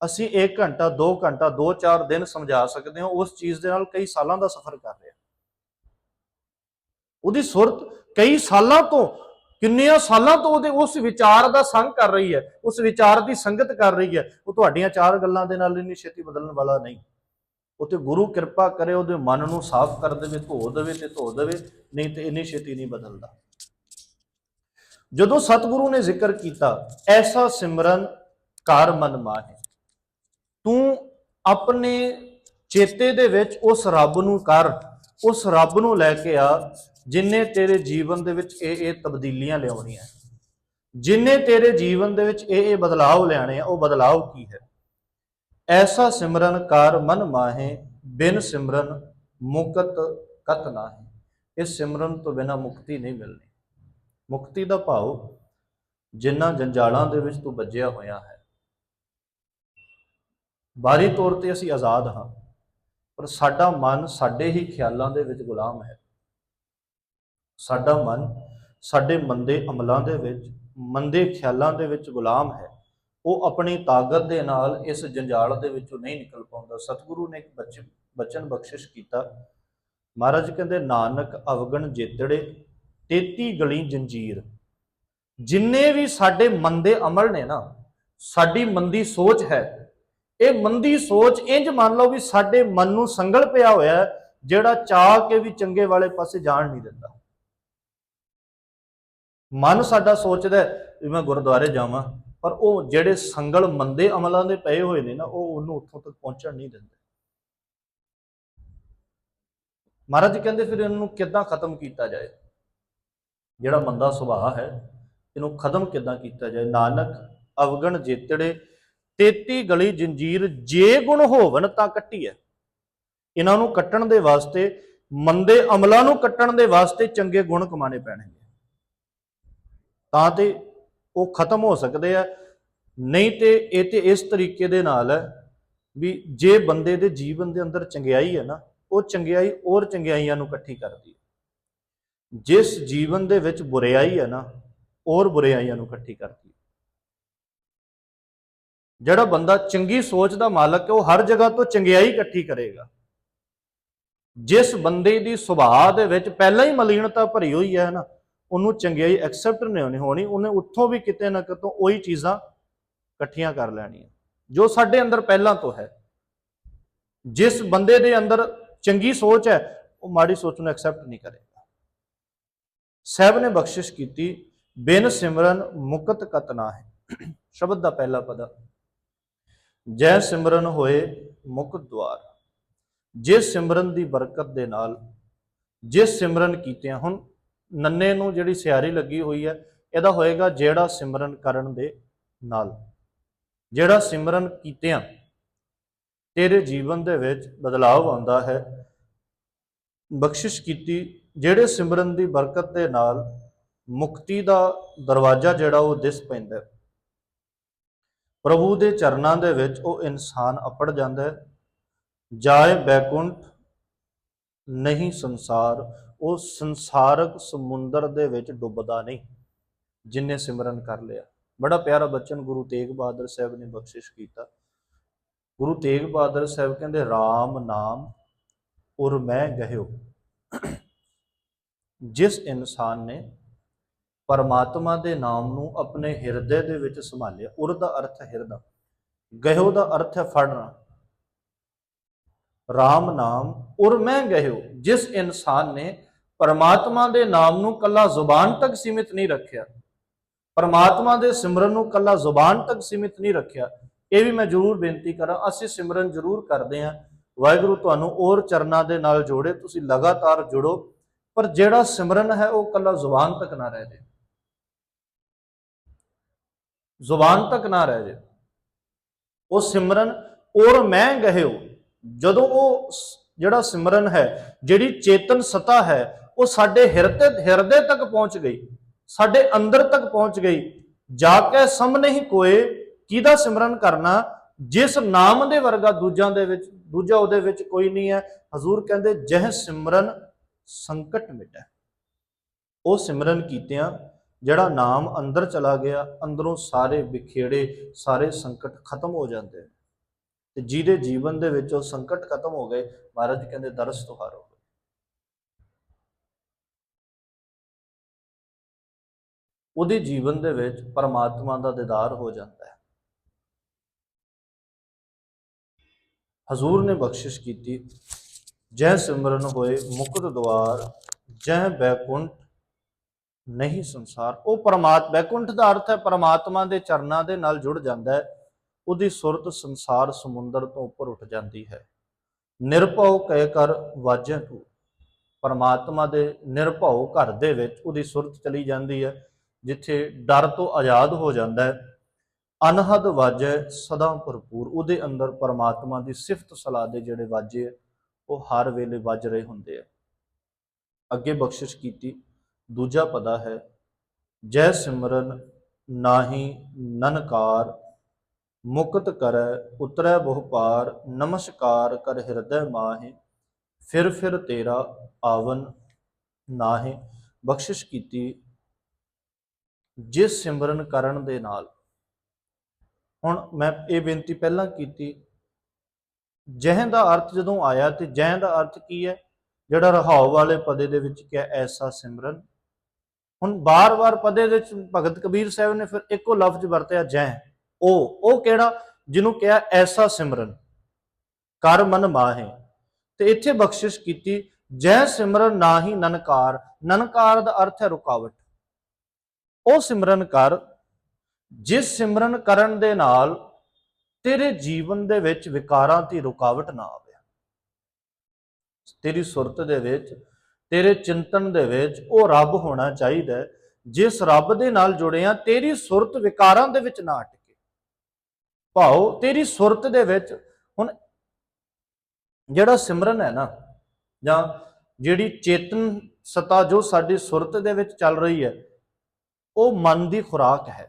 ਅਸੀਂ 1 ਘੰਟਾ 2 ਘੰਟਾ 2-4 ਦਿਨ ਸਮਝਾ ਸਕਦੇ ਹਾਂ, ਉਸ ਚੀਜ਼ ਦੇ ਨਾਲ ਕਈ ਸਾਲਾਂ ਦਾ ਸਫ਼ਰ ਕਰ ਰਿਹਾ। ਉਹਦੀ ਸੁਰਤ ਕਈ ਸਾਲਾਂ ਤੋਂ ਕਿੰਨਿਆਂ ਸਾਲਾਂ ਤੋਂ ਉਹਦੇ ਉਸ ਵਿਚਾਰ ਦਾ ਸੰਗ ਕਰ ਰਹੀ ਹੈ, ਉਸ ਵਿਚਾਰ ਦੀ ਸੰਗਤ ਕਰ ਰਹੀ ਹੈ, ਉਹ ਤੁਹਾਡੀਆਂ ਚਾਰ ਗੱਲਾਂ ਦੇ ਨਾਲ ਇੰਨੀ ਛੇਤੀ ਬਦਲਣ ਵਾਲਾ ਨਹੀਂ। ਉਹ ਤੇ ਗੁਰੂ ਕਿਰਪਾ ਕਰੇ, ਉਹਦੇ ਮਨ ਨੂੰ ਸਾਫ਼ ਕਰ ਦੇਵੇ, ਧੋ ਦੇਵੇ ਤੇ ਧੋ ਦੇਵੇ, ਨਹੀਂ ਤੇ ਇੰਨੀ ਛੇਤੀ ਨਹੀਂ ਬਦਲਦਾ। ਜਦੋਂ ਸਤਿਗੁਰੂ ਨੇ ਜ਼ਿਕਰ ਕੀਤਾ, ਐਸਾ ਸਿਮਰਨ ਕਰ ਮਨ ਮਾਹੇ। ਤੂੰ ਆਪਣੇ ਚੇਤੇ ਦੇ ਵਿੱਚ ਉਸ ਰੱਬ ਨੂੰ ਕਰ, ਉਸ ਰੱਬ ਨੂੰ ਲੈ ਕੇ ਆ ਜਿਨੇ ਤੇਰੇ ਜੀਵਨ ਦੇ ਵਿੱਚ ਇਹ ਇਹ ਤਬਦੀਲੀਆਂ ਲਿਆਉਣੀਆਂ, ਜਿਨੇ ਤੇਰੇ ਜੀਵਨ ਦੇ ਵਿੱਚ ਇਹ ਇਹ ਬਦਲਾਅ ਲਿਆਣੇ ਆ, ਉਹ ਬਦਲਾਅ ਕੀ ਹੈ? ਐਸਾ ਸਿਮਰਨ ਕਰ ਮਨ ਮਾਹੇ, ਬਿਨ ਸਿਮਰਨ ਮੁਕਤ ਕਤ ਨਾਹੀ। ਇਸ ਸਿਮਰਨ ਤੋਂ ਬਿਨਾ ਮੁਕਤੀ ਨਹੀਂ ਮਿਲਣੀ। ਮੁਕਤੀ ਦਾ ਭਾਵ ਜਿੰਨਾ ਜੰਜਾਲਾਂ ਦੇ ਵਿੱਚ ਤੂੰ ਵੱਜਿਆ ਹੋਇਆ ਹੈ। ਬਾਹਰੀ ਤੌਰ ਤੇ ਅਸੀਂ ਆਜ਼ਾਦ ਹਾਂ, ਪਰ ਸਾਡਾ ਮਨ ਸਾਡੇ ਹੀ ਖਿਆਲਾਂ ਦੇ ਵਿੱਚ ਗੁਲਾਮ ਹੈ। ਸਾਡਾ ਮਨ ਸਾਡੇ ਮੰਦੇ ਅਮਲਾਂ ਦੇ ਵਿੱਚ, ਮੰਦੇ ਖਿਆਲਾਂ ਦੇ ਵਿੱਚ ਗੁਲਾਮ ਹੈ। ਉਹ ਆਪਣੀ ਤਾਕਤ ਦੇ ਨਾਲ ਇਸ ਜੰਜਾਲ ਦੇ ਵਿੱਚੋਂ ਨਹੀਂ ਨਿਕਲ ਪਾਉਂਦਾ। ਸਤਿਗੁਰੂ ਨੇ ਇੱਕ ਬਚ- ਬਚਨ ਬਖਸ਼ਿਸ਼ ਕੀਤਾ। ਮਹਾਰਾਜ ਕਹਿੰਦੇ, ਨਾਨਕ ਅਵਗਣ ਜੇਤੜੇ 33 ਗਲੀ ਜੰਜੀਰ। ਜਿੰਨੇ ਵੀ ਸਾਡੇ ਮੰਦੇ ਅਮਲ ਨੇ ਨਾ, ਸਾਡੀ ਮੰਦੀ ਸੋਚ ਹੈ। ਇਹ ਮੰਦੀ ਸੋਚ ਇੰਜ ਮੰਨ ਲਓ ਵੀ ਸਾਡੇ ਮਨ ਨੂੰ ਸੰਗਲ ਪਿਆ ਹੋਇਆ ਜਿਹੜਾ ਚਾਹ ਕੇ ਵੀ ਚੰਗੇ ਵਾਲੇ ਪਾਸੇ ਜਾਣ ਨਹੀਂ ਦਿੰਦਾ। ਮਨ ਸਾਡਾ ਸੋਚਦਾ ਵੀ ਮੈਂ ਗੁਰਦੁਆਰੇ ਜਾਵਾਂ, ਪਰ ਉਹ ਜਿਹੜੇ ਸੰਗਲ ਮੰਦੇ ਅਮਲਾਂ ਦੇ ਪਏ ਹੋਏ ਨੇ ਨਾ, ਉਹ ਉਹਨੂੰ ਉੱਥੋਂ ਤੱਕ ਪਹੁੰਚਣ ਨਹੀਂ ਦਿੰਦੇ। ਮਹਾਰਾਜ ਕਹਿੰਦੇ ਫਿਰ ਇਹਨੂੰ ਕਿੱਦਾਂ ਖਤਮ ਕੀਤਾ ਜਾਏ? ਜਿਹੜਾ ਮੰਦਾ ਸੁਭਾਅ ਹੈ, ਇਹਨੂੰ ਖਤਮ ਕਿੱਦਾਂ ਕੀਤਾ ਜਾਏ? ਨਾਨਕ, ਅਵਗਣ, ਜੇਤੜੇ 33 ਗਲੀ ਜੰਜੀਰ, ਜੇ ਗੁਣ ਹੋਵਨ ਤਾਂ ਕੱਟੀ ਹੈ ਇਹਨਾਂ ਨੂੰ ਕੱਟਣ ਦੇ ਵਾਸਤੇ, ਮੰਦੇ ਅਮਲਾਂ ਨੂੰ ਕੱਟਣ ਦੇ ਵਾਸਤੇ ਚੰਗੇ ਗੁਣ ਕਮਾਣੇ ਪੈਣਗੇ। ਤਾਂ ਤੇ ਉਹ ਖਤਮ ਹੋ ਸਕਦੇ ਆ। ਨਹੀਂ ਤੇ ਇਹ ਤੇ ਇਸ ਤਰੀਕੇ ਦੇ ਨਾਲ ਹੈ ਵੀ ਜੇ ਬੰਦੇ ਦੇ ਜੀਵਨ ਦੇ ਅੰਦਰ ਚੰਗਿਆਈ ਹੈ ਨਾ, ਉਹ ਚੰਗਿਆਈ ਔਰ ਚੰਗਿਆਈਆਂ ਨੂੰ ਇਕੱਠੀ ਕਰਦੀ ਹੈ। ਜਿਸ ਜੀਵਨ ਦੇ ਵਿੱਚ ਬੁਰਿਆਈ ਹੈ ਨਾ ਔਰ ਬੁਰਿਆਈਆਂ ਨੂੰ ਇਕੱਠੀ ਕਰਦੀ ਹੈ। ਜਿਹੜਾ ਬੰਦਾ ਚੰਗੀ ਸੋਚ ਦਾ ਮਾਲਕ ਹੈ, ਉਹ ਹਰ ਜਗ੍ਹਾ ਤੋਂ ਚੰਗਿਆਈ ਇਕੱਠੀ ਕਰੇਗਾ। ਜਿਸ ਬੰਦੇ ਦੀ ਸੁਭਾਅ ਦੇ ਵਿੱਚ ਪਹਿਲਾਂ ਹੀ ਮਲੀਨਤਾ ਭਰੀ ਹੋਈ ਹੈ ਨਾ ਉਹਨੂੰ ਚੰਗਿਆਈ ਐਕਸੈਪਟ ਨਹੀਂ ਹੋਣੀ ਉਹਨੇ ਉੱਥੋਂ ਵੀ ਕਿਤੇ ਨਾ ਕਿਤੋਂ ਉਹੀ ਚੀਜ਼ਾਂ ਇਕੱਠੀਆਂ ਕਰ ਲੈਣੀਆਂ। ਜੋ ਸਾਡੇ ਅੰਦਰ ਪਹਿਲਾਂ ਤੋਂ ਹੈ। ਜਿਸ ਬੰਦੇ ਦੇ ਅੰਦਰ ਚੰਗੀ ਸੋਚ ਹੈ, ਉਹ ਮਾੜੀ ਸੋਚ ਨੂੰ ਐਕਸੈਪਟ ਨਹੀਂ ਕਰੇਗਾ। ਸਹਿਬ ਨੇ ਬਖਸ਼ਿਸ਼ ਕੀਤੀ, ਬਿਨ ਸਿਮਰਨ ਮੁਕਤ ਕਤ ਨਾ ਹੈ। ਸ਼ਬਦ ਦਾ ਪਹਿਲਾ ਪਦ ਜੈ ਸਿਮਰਨ ਹੋਏ ਮੁਕਤ ਦਵਾਰ ਜਿਸ ਸਿਮਰਨ ਦੀ ਬਰਕਤ ਦੇ ਨਾਲ ਜਿਸ ਸਿਮਰਨ ਕੀਤਿਆਂ ਹੁਣ ਨੰਨੇ ਨੂੰ ਜਿਹੜੀ ਸਿਆਰੀ ਲੱਗੀ ਹੋਈ ਹੈ, ਇਹਦਾ ਹੋਏਗਾ ਜਿਹੜਾ ਸਿਮਰਨ ਕਰਨ ਦੇ ਨਾਲ। ਜਿਹੜਾ ਸਿਮਰਨ ਕੀਤਿਆਂ, ਤੇਰੇ ਜੀਵਨ ਦੇ ਵਿੱਚ ਬਦਲਾਅ ਆਉਂਦਾ ਹੈ। ਬਖਸ਼ਿਸ਼ ਕੀਤੀ, ਜਿਹੜੇ ਸਿਮਰਨ ਦੀ ਬਰਕਤ ਦੇ ਨਾਲ ਮੁਕਤੀ ਦਾ ਦਰਵਾਜ਼ਾ ਜਿਹੜਾ ਉਹ ਦਿਸ ਪੈਂਦਾ ਹੈ। ਪ੍ਰਭੂ ਦੇ ਚਰਨਾਂ ਦੇ ਵਿੱਚ ਉਹ ਇਨਸਾਨ ਅਪੜ ਜਾਂਦਾ ਹੈ। ਜਾਏ ਬੈਕੁੰਠ, ਨਹੀਂ ਸੰਸਾਰ ਉਹ ਸੰਸਾਰਕ ਸਮੁੰਦਰ ਦੇ ਵਿੱਚ ਡੁੱਬਦਾ ਨਹੀਂ, ਜਿਨੇ ਸਿਮਰਨ ਕਰ ਲਿਆ। ਬੜਾ ਪਿਆਰਾ ਬਚਨ ਗੁਰੂ ਤੇਗ ਬਹਾਦਰ ਸਾਹਿਬ ਨੇ ਬਖਸ਼ਿਸ਼ ਕੀਤਾ। ਗੁਰੂ ਤੇਗ ਬਹਾਦਰ ਸਾਹਿਬ ਕਹਿੰਦੇ RAM ਨਾਮ ਉਰ ਮੈਂ ਗਹਿਓ। ਜਿਸ ਇਨਸਾਨ ਨੇ ਪਰਮਾਤਮਾ ਦੇ ਨਾਮ ਨੂੰ ਆਪਣੇ ਹਿਰਦੇ ਦੇ ਵਿੱਚ ਸੰਭਾਲਿਆ, ਉਰ ਦਾ ਅਰਥ ਹੈ ਹਿਰਦਾ। ਗਹਿਓ ਦਾ ਅਰਥ ਹੈ ਫੜਨਾ। RAM ਨਾਮ ਉਰ ਮੈਂ ਗਹਿਓ। ਜਿਸ ਇਨਸਾਨ ਨੇ ਪਰਮਾਤਮਾ ਦੇ ਨਾਮ ਨੂੰ ਕੱਲਾ ਜ਼ੁਬਾਨ ਤੱਕ ਸੀਮਿਤ ਨਹੀਂ ਰੱਖਿਆ। ਪਰਮਾਤਮਾ ਦੇ ਸਿਮਰਨ ਨੂੰ ਕੱਲਾ ਜ਼ੁਬਾਨ ਤੱਕ ਸੀਮਿਤ ਨਹੀਂ ਰੱਖਿਆ। ਇਹ ਵੀ ਮੈਂ ਜ਼ਰੂਰ ਬੇਨਤੀ ਕਰਾਂ, ਅਸੀਂ ਸਿਮਰਨ ਜ਼ਰੂਰ ਕਰਦੇ ਹਾਂ। ਵਾਹਿਗੁਰੂ, ਤੁਹਾਨੂੰ ਔਰ ਚਰਨਾਂ ਦੇ ਨਾਲ ਜੋੜੇ, ਤੁਸੀਂ ਲਗਾਤਾਰ ਜੁੜੋ, ਪਰ ਜਿਹੜਾ ਸਿਮਰਨ ਹੈ, ਉਹ ਕੱਲਾ ਜ਼ੁਬਾਨ ਤੱਕ ਨਾ ਰਹਿ ਜਾਏ ਜ਼ੁਬਾਨ ਤੱਕ ਨਾ ਰਹਿ ਜਾਏ ਉਹ ਸਿਮਰਨ, ਔਰ ਮੈਂ ਗਹਿਓ, ਜਦੋਂ ਉਹ ਜਿਹੜਾ ਸਿਮਰਨ ਹੈ, ਜਿਹੜੀ ਚੇਤਨ ਸਤਾ ਹੈ ਉਹ ਸਾਡੇ ਹਿਰਦੇ ਹਿਰਦੇ ਤੱਕ ਪਹੁੰਚ ਗਈ, ਸਾਡੇ ਅੰਦਰ ਤੱਕ ਪਹੁੰਚ ਗਈ। ਜਾ ਕੇ ਸਾਹਮਣੇ ਨਹੀਂ ਕੋਏ, ਕਿਹਦਾ ਸਿਮਰਨ ਕਰਨਾ? ਜਿਸ ਨਾਮ ਦੇ ਵਰਗਾ ਦੂਜਿਆਂ ਦੇ ਵਿੱਚ, ਦੂਜਾ ਉਹਦੇ ਵਿੱਚ ਕੋਈ ਨਹੀਂ ਹੈ। ਹਜ਼ੂਰ ਕਹਿੰਦੇ, ਜਹ ਸਿਮਰਨ ਸੰਕਟ ਮਿਟੈ। ਉਹ ਸਿਮਰਨ ਕੀਤਿਆਂ, ਜਿਹੜਾ ਨਾਮ ਅੰਦਰ ਚਲਾ ਗਿਆ, ਅੰਦਰੋਂ ਸਾਰੇ ਵਿਖੇੜੇ, ਸਾਰੇ ਸੰਕਟ ਖਤਮ ਹੋ ਜਾਂਦੇ ਤੇ ਜਿਹਦੇ ਜੀਵਨ ਦੇ ਵਿੱਚ ਉਹ ਸੰਕਟ ਖਤਮ ਹੋ ਗਏ, ਮਹਾਰਾਜ ਕਹਿੰਦੇ, ਦਰਸ ਤੁਹਾਰ। ਉਹਦੇ ਜੀਵਨ ਦੇ ਵਿੱਚ ਪਰਮਾਤਮਾ ਦਾ ਦੀਦਾਰ ਹੋ ਜਾਂਦਾ ਹੈ। ਹਜ਼ੂਰ ਨੇ ਬਖਸ਼ਿਸ਼ ਕੀਤੀ, ਜੈ ਸਿਮਰਨ ਹੋਏ ਮੁਕਤ ਦਵਾਰ, ਜੈ ਬੈਕੁੰਠ ਨਹੀਂ ਸੰਸਾਰ। ਉਹ ਪਰਮਾਤ, ਬੈਕੁੰਠ ਦਾ ਅਰਥ ਹੈ ਪਰਮਾਤਮਾ ਦੇ ਚਰਨਾਂ ਦੇ ਨਾਲ ਜੁੜ ਜਾਂਦਾ ਹੈ, ਉਹਦੀ ਸੁਰਤ ਸੰਸਾਰ ਸਮੁੰਦਰ ਤੋਂ ਉੱਪਰ ਉੱਠ ਜਾਂਦੀ ਹੈ। ਨਿਰਭਉ ਕਹਿ ਕਰ ਵਾਜੈ ਤੂੰ। ਪਰਮਾਤਮਾ ਦੇ ਨਿਰਭਉ ਘਰ ਦੇ ਵਿੱਚ ਉਹਦੀ ਸੁਰਤ ਚਲੀ ਜਾਂਦੀ ਹੈ ਜਿੱਥੇ ਡਰ ਤੋਂ ਆਜ਼ਾਦ ਹੋ ਜਾਂਦਾ ਹੈ, ਅਨਹਦ ਵਾਜੈ ਸਦਾ ਭਰਪੂਰ। ਉਹਦੇ ਅੰਦਰ ਪਰਮਾਤਮਾ ਦੀ ਸਿਫਤ ਸਲਾਹ ਦੇ ਜਿਹੜੇ ਵਾਜੇ ਉਹ ਹਰ ਵੇਲੇ ਵੱਜ ਰਹੇ ਹੁੰਦੇ ਆ। ਅੱਗੇ ਬਖਸ਼ਿਸ਼ ਕੀਤੀ, ਦੂਜਾ ਪਦਾ ਹੈ, ਜੈ ਸਿਮਰਨ ਨਾਹੀ ਨਨਕਾਰ, ਮੁਕਤ ਕਰੈ ਉਤਰੈ ਬਹੁ ਪਾਰ ਨਮਸਕਾਰ ਕਰ ਹਿਰਦੈ ਮਾਹੇ, ਫਿਰ ਫਿਰ ਤੇਰਾ ਆਵਨ ਨਾਹੇ। ਬਖਸ਼ਿਸ਼ ਕੀਤੀ ਜਿਸ ਸਿਮਰਨ ਕਰਨ ਦੇ ਨਾਲ। ਹੁਣ ਮੈਂ ਇਹ ਬੇਨਤੀ ਪਹਿਲਾਂ ਕੀਤੀ ਜਹ ਦਾ ਅਰਥ ਜਦੋਂ ਆਇਆ ਤੇ ਜਹ ਦਾ ਅਰਥ ਕੀ ਹੈ? ਜਿਹੜਾ ਰਹਾਉ ਵਾਲੇ ਪਦੇ ਦੇ ਵਿੱਚ ਕਿਹਾ ਐਸਾ ਸਿਮਰਨ। ਹੁਣ ਬਾਰ-ਬਾਰ ਪਦੇ ਦੇ ਵਿੱਚ ਭਗਤ ਕਬੀਰ ਸਾਹਿਬ ਨੇ ਫਿਰ ਇੱਕੋ ਲਫ਼ਜ਼ ਵਰਤਿਆ ਜੈ ਉਹ ਉਹ ਕਿਹੜਾ? ਜਿਹਨੂੰ ਕਿਹਾ ਐਸਾ ਸਿਮਰਨ। ਕਰ ਮਨ ਮਾਹੇ। ਤੇ ਇੱਥੇ ਬਖਸ਼ਿਸ਼ ਕੀਤੀ ਜੈ ਸਿਮਰਨ ਨਾਹੀ ਨਨਕਾਰ। ਨਨਕਾਰ ਦਾ ਅਰਥ ਹੈ ਰੁਕਾਵਟ। ਉਹ ਸਿਮਰਨ ਕਰ ਜਿਸ ਸਿਮਰਨ ਕਰਨ ਦੇ ਨਾਲ ਤੇਰੇ ਜੀਵਨ ਦੇ ਵਿੱਚ ਵਿਕਾਰਾਂ ਦੀ ਰੁਕਾਵਟ ਨਾ ਆਵੇ। ਤੇਰੀ ਸੁਰਤ ਦੇ ਵਿੱਚ ਤੇਰੇ ਚਿੰਤਨ ਦੇ ਵਿੱਚ ਉਹ ਰੱਬ ਹੋਣਾ ਚਾਹੀਦਾ ਹੈ, ਜਿਸ ਰੱਬ ਦੇ ਨਾਲ ਜੁੜਿਆ ਤੇਰੀ ਸੁਰਤ ਵਿਕਾਰਾਂ ਦੇ ਵਿੱਚ ਨਾ ਅਟਕੇ। ਭਾਉ ਤੇਰੀ ਸੁਰਤ ਦੇ ਵਿੱਚ ਹੁਣ ਜਿਹੜਾ ਸਿਮਰਨ ਹੈ ਨਾ ਜਾਂ ਜਿਹੜੀ ਚੇਤਨ ਸਤਾ ਜੋ ਸਾਡੀ ਸੁਰਤ ਦੇ ਵਿੱਚ ਚੱਲ ਰਹੀ ਹੈ ਉਹ ਮਨ ਦੀ ਖੁਰਾਕ ਹੈ।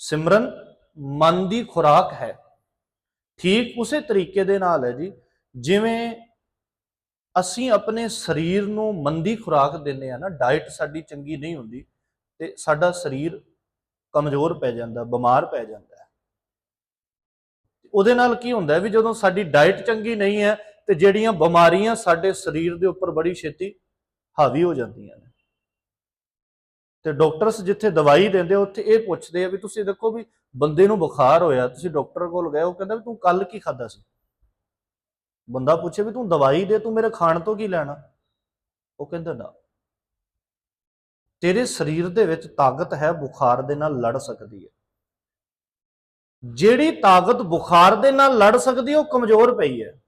ਸਿਮਰਨ, ਮਨ ਦੀ ਖੁਰਾਕ ਹੈ। ਠੀਕ ਉਸੇ ਤਰੀਕੇ ਦੇ ਨਾਲ ਹੈ ਜੀ, ਜਿਵੇਂ ਅਸੀਂ ਆਪਣੇ ਸਰੀਰ ਨੂੰ ਮੰਦੀ ਖੁਰਾਕ ਦਿੰਦੇ ਆ ਨਾ ਡਾਈਟ ਸਾਡੀ ਚੰਗੀ ਨਹੀਂ ਹੁੰਦੀ ਤੇ ਸਾਡਾ ਸਰੀਰ ਕਮਜ਼ੋਰ ਪੈ ਜਾਂਦਾ, ਬਿਮਾਰ ਪੈ ਜਾਂਦਾ ਉਹਦੇ ਨਾਲ ਕੀ ਹੁੰਦਾ ਵੀ ਜਦੋਂ ਸਾਡੀ ਡਾਈਟ ਚੰਗੀ ਨਹੀਂ ਹੈ ਤੇ ਜਿਹੜੀਆਂ ਬਿਮਾਰੀਆਂ ਸਾਡੇ ਸਰੀਰ ਦੇ ਉੱਪਰ ਬੜੀ ਛੇਤੀ ਹਾਵੀ ਹੋ ਜਾਂਦੀਆਂ ਨੇ। ਤੇ ਡਾਕਟਰਸ ਜਿੱਥੇ ਦਵਾਈ ਦਿੰਦੇ ਉੱਥੇ ਇਹ ਪੁੱਛਦੇ ਆ ਵੀ ਤੁਸੀਂ ਦੇਖੋ ਵੀ ਬੰਦੇ ਨੂੰ ਬੁਖਾਰ ਹੋਇਆ, ਤੁਸੀਂ ਡਾਕਟਰ ਕੋਲ ਗਏ, ਉਹ ਕਹਿੰਦਾ ਵੀ ਤੂੰ ਕੱਲ ਕੀ ਖਾਦਾ ਸੀ? ਬੰਦਾ ਪੁੱਛੇ ਵੀ ਤੂੰ ਦਵਾਈ ਦੇ, ਤੂੰ ਮੇਰੇ ਖਾਣ ਤੋਂ ਕੀ ਲੈਣਾ? ਉਹ ਕਹਿੰਦਾ ਨਾ, ਤੇਰੇ ਸਰੀਰ ਦੇ ਵਿੱਚ ਤਾਕਤ ਹੈ, ਬੁਖਾਰ ਦੇ ਨਾਲ ਲੜ ਸਕਦੀ ਹੈ। ਜਿਹੜੀ ਤਾਕਤ ਬੁਖਾਰ ਦੇ ਨਾਲ ਲੜ ਸਕਦੀ ਉਹ ਕਮਜ਼ੋਰ ਪਈ ਹੈ।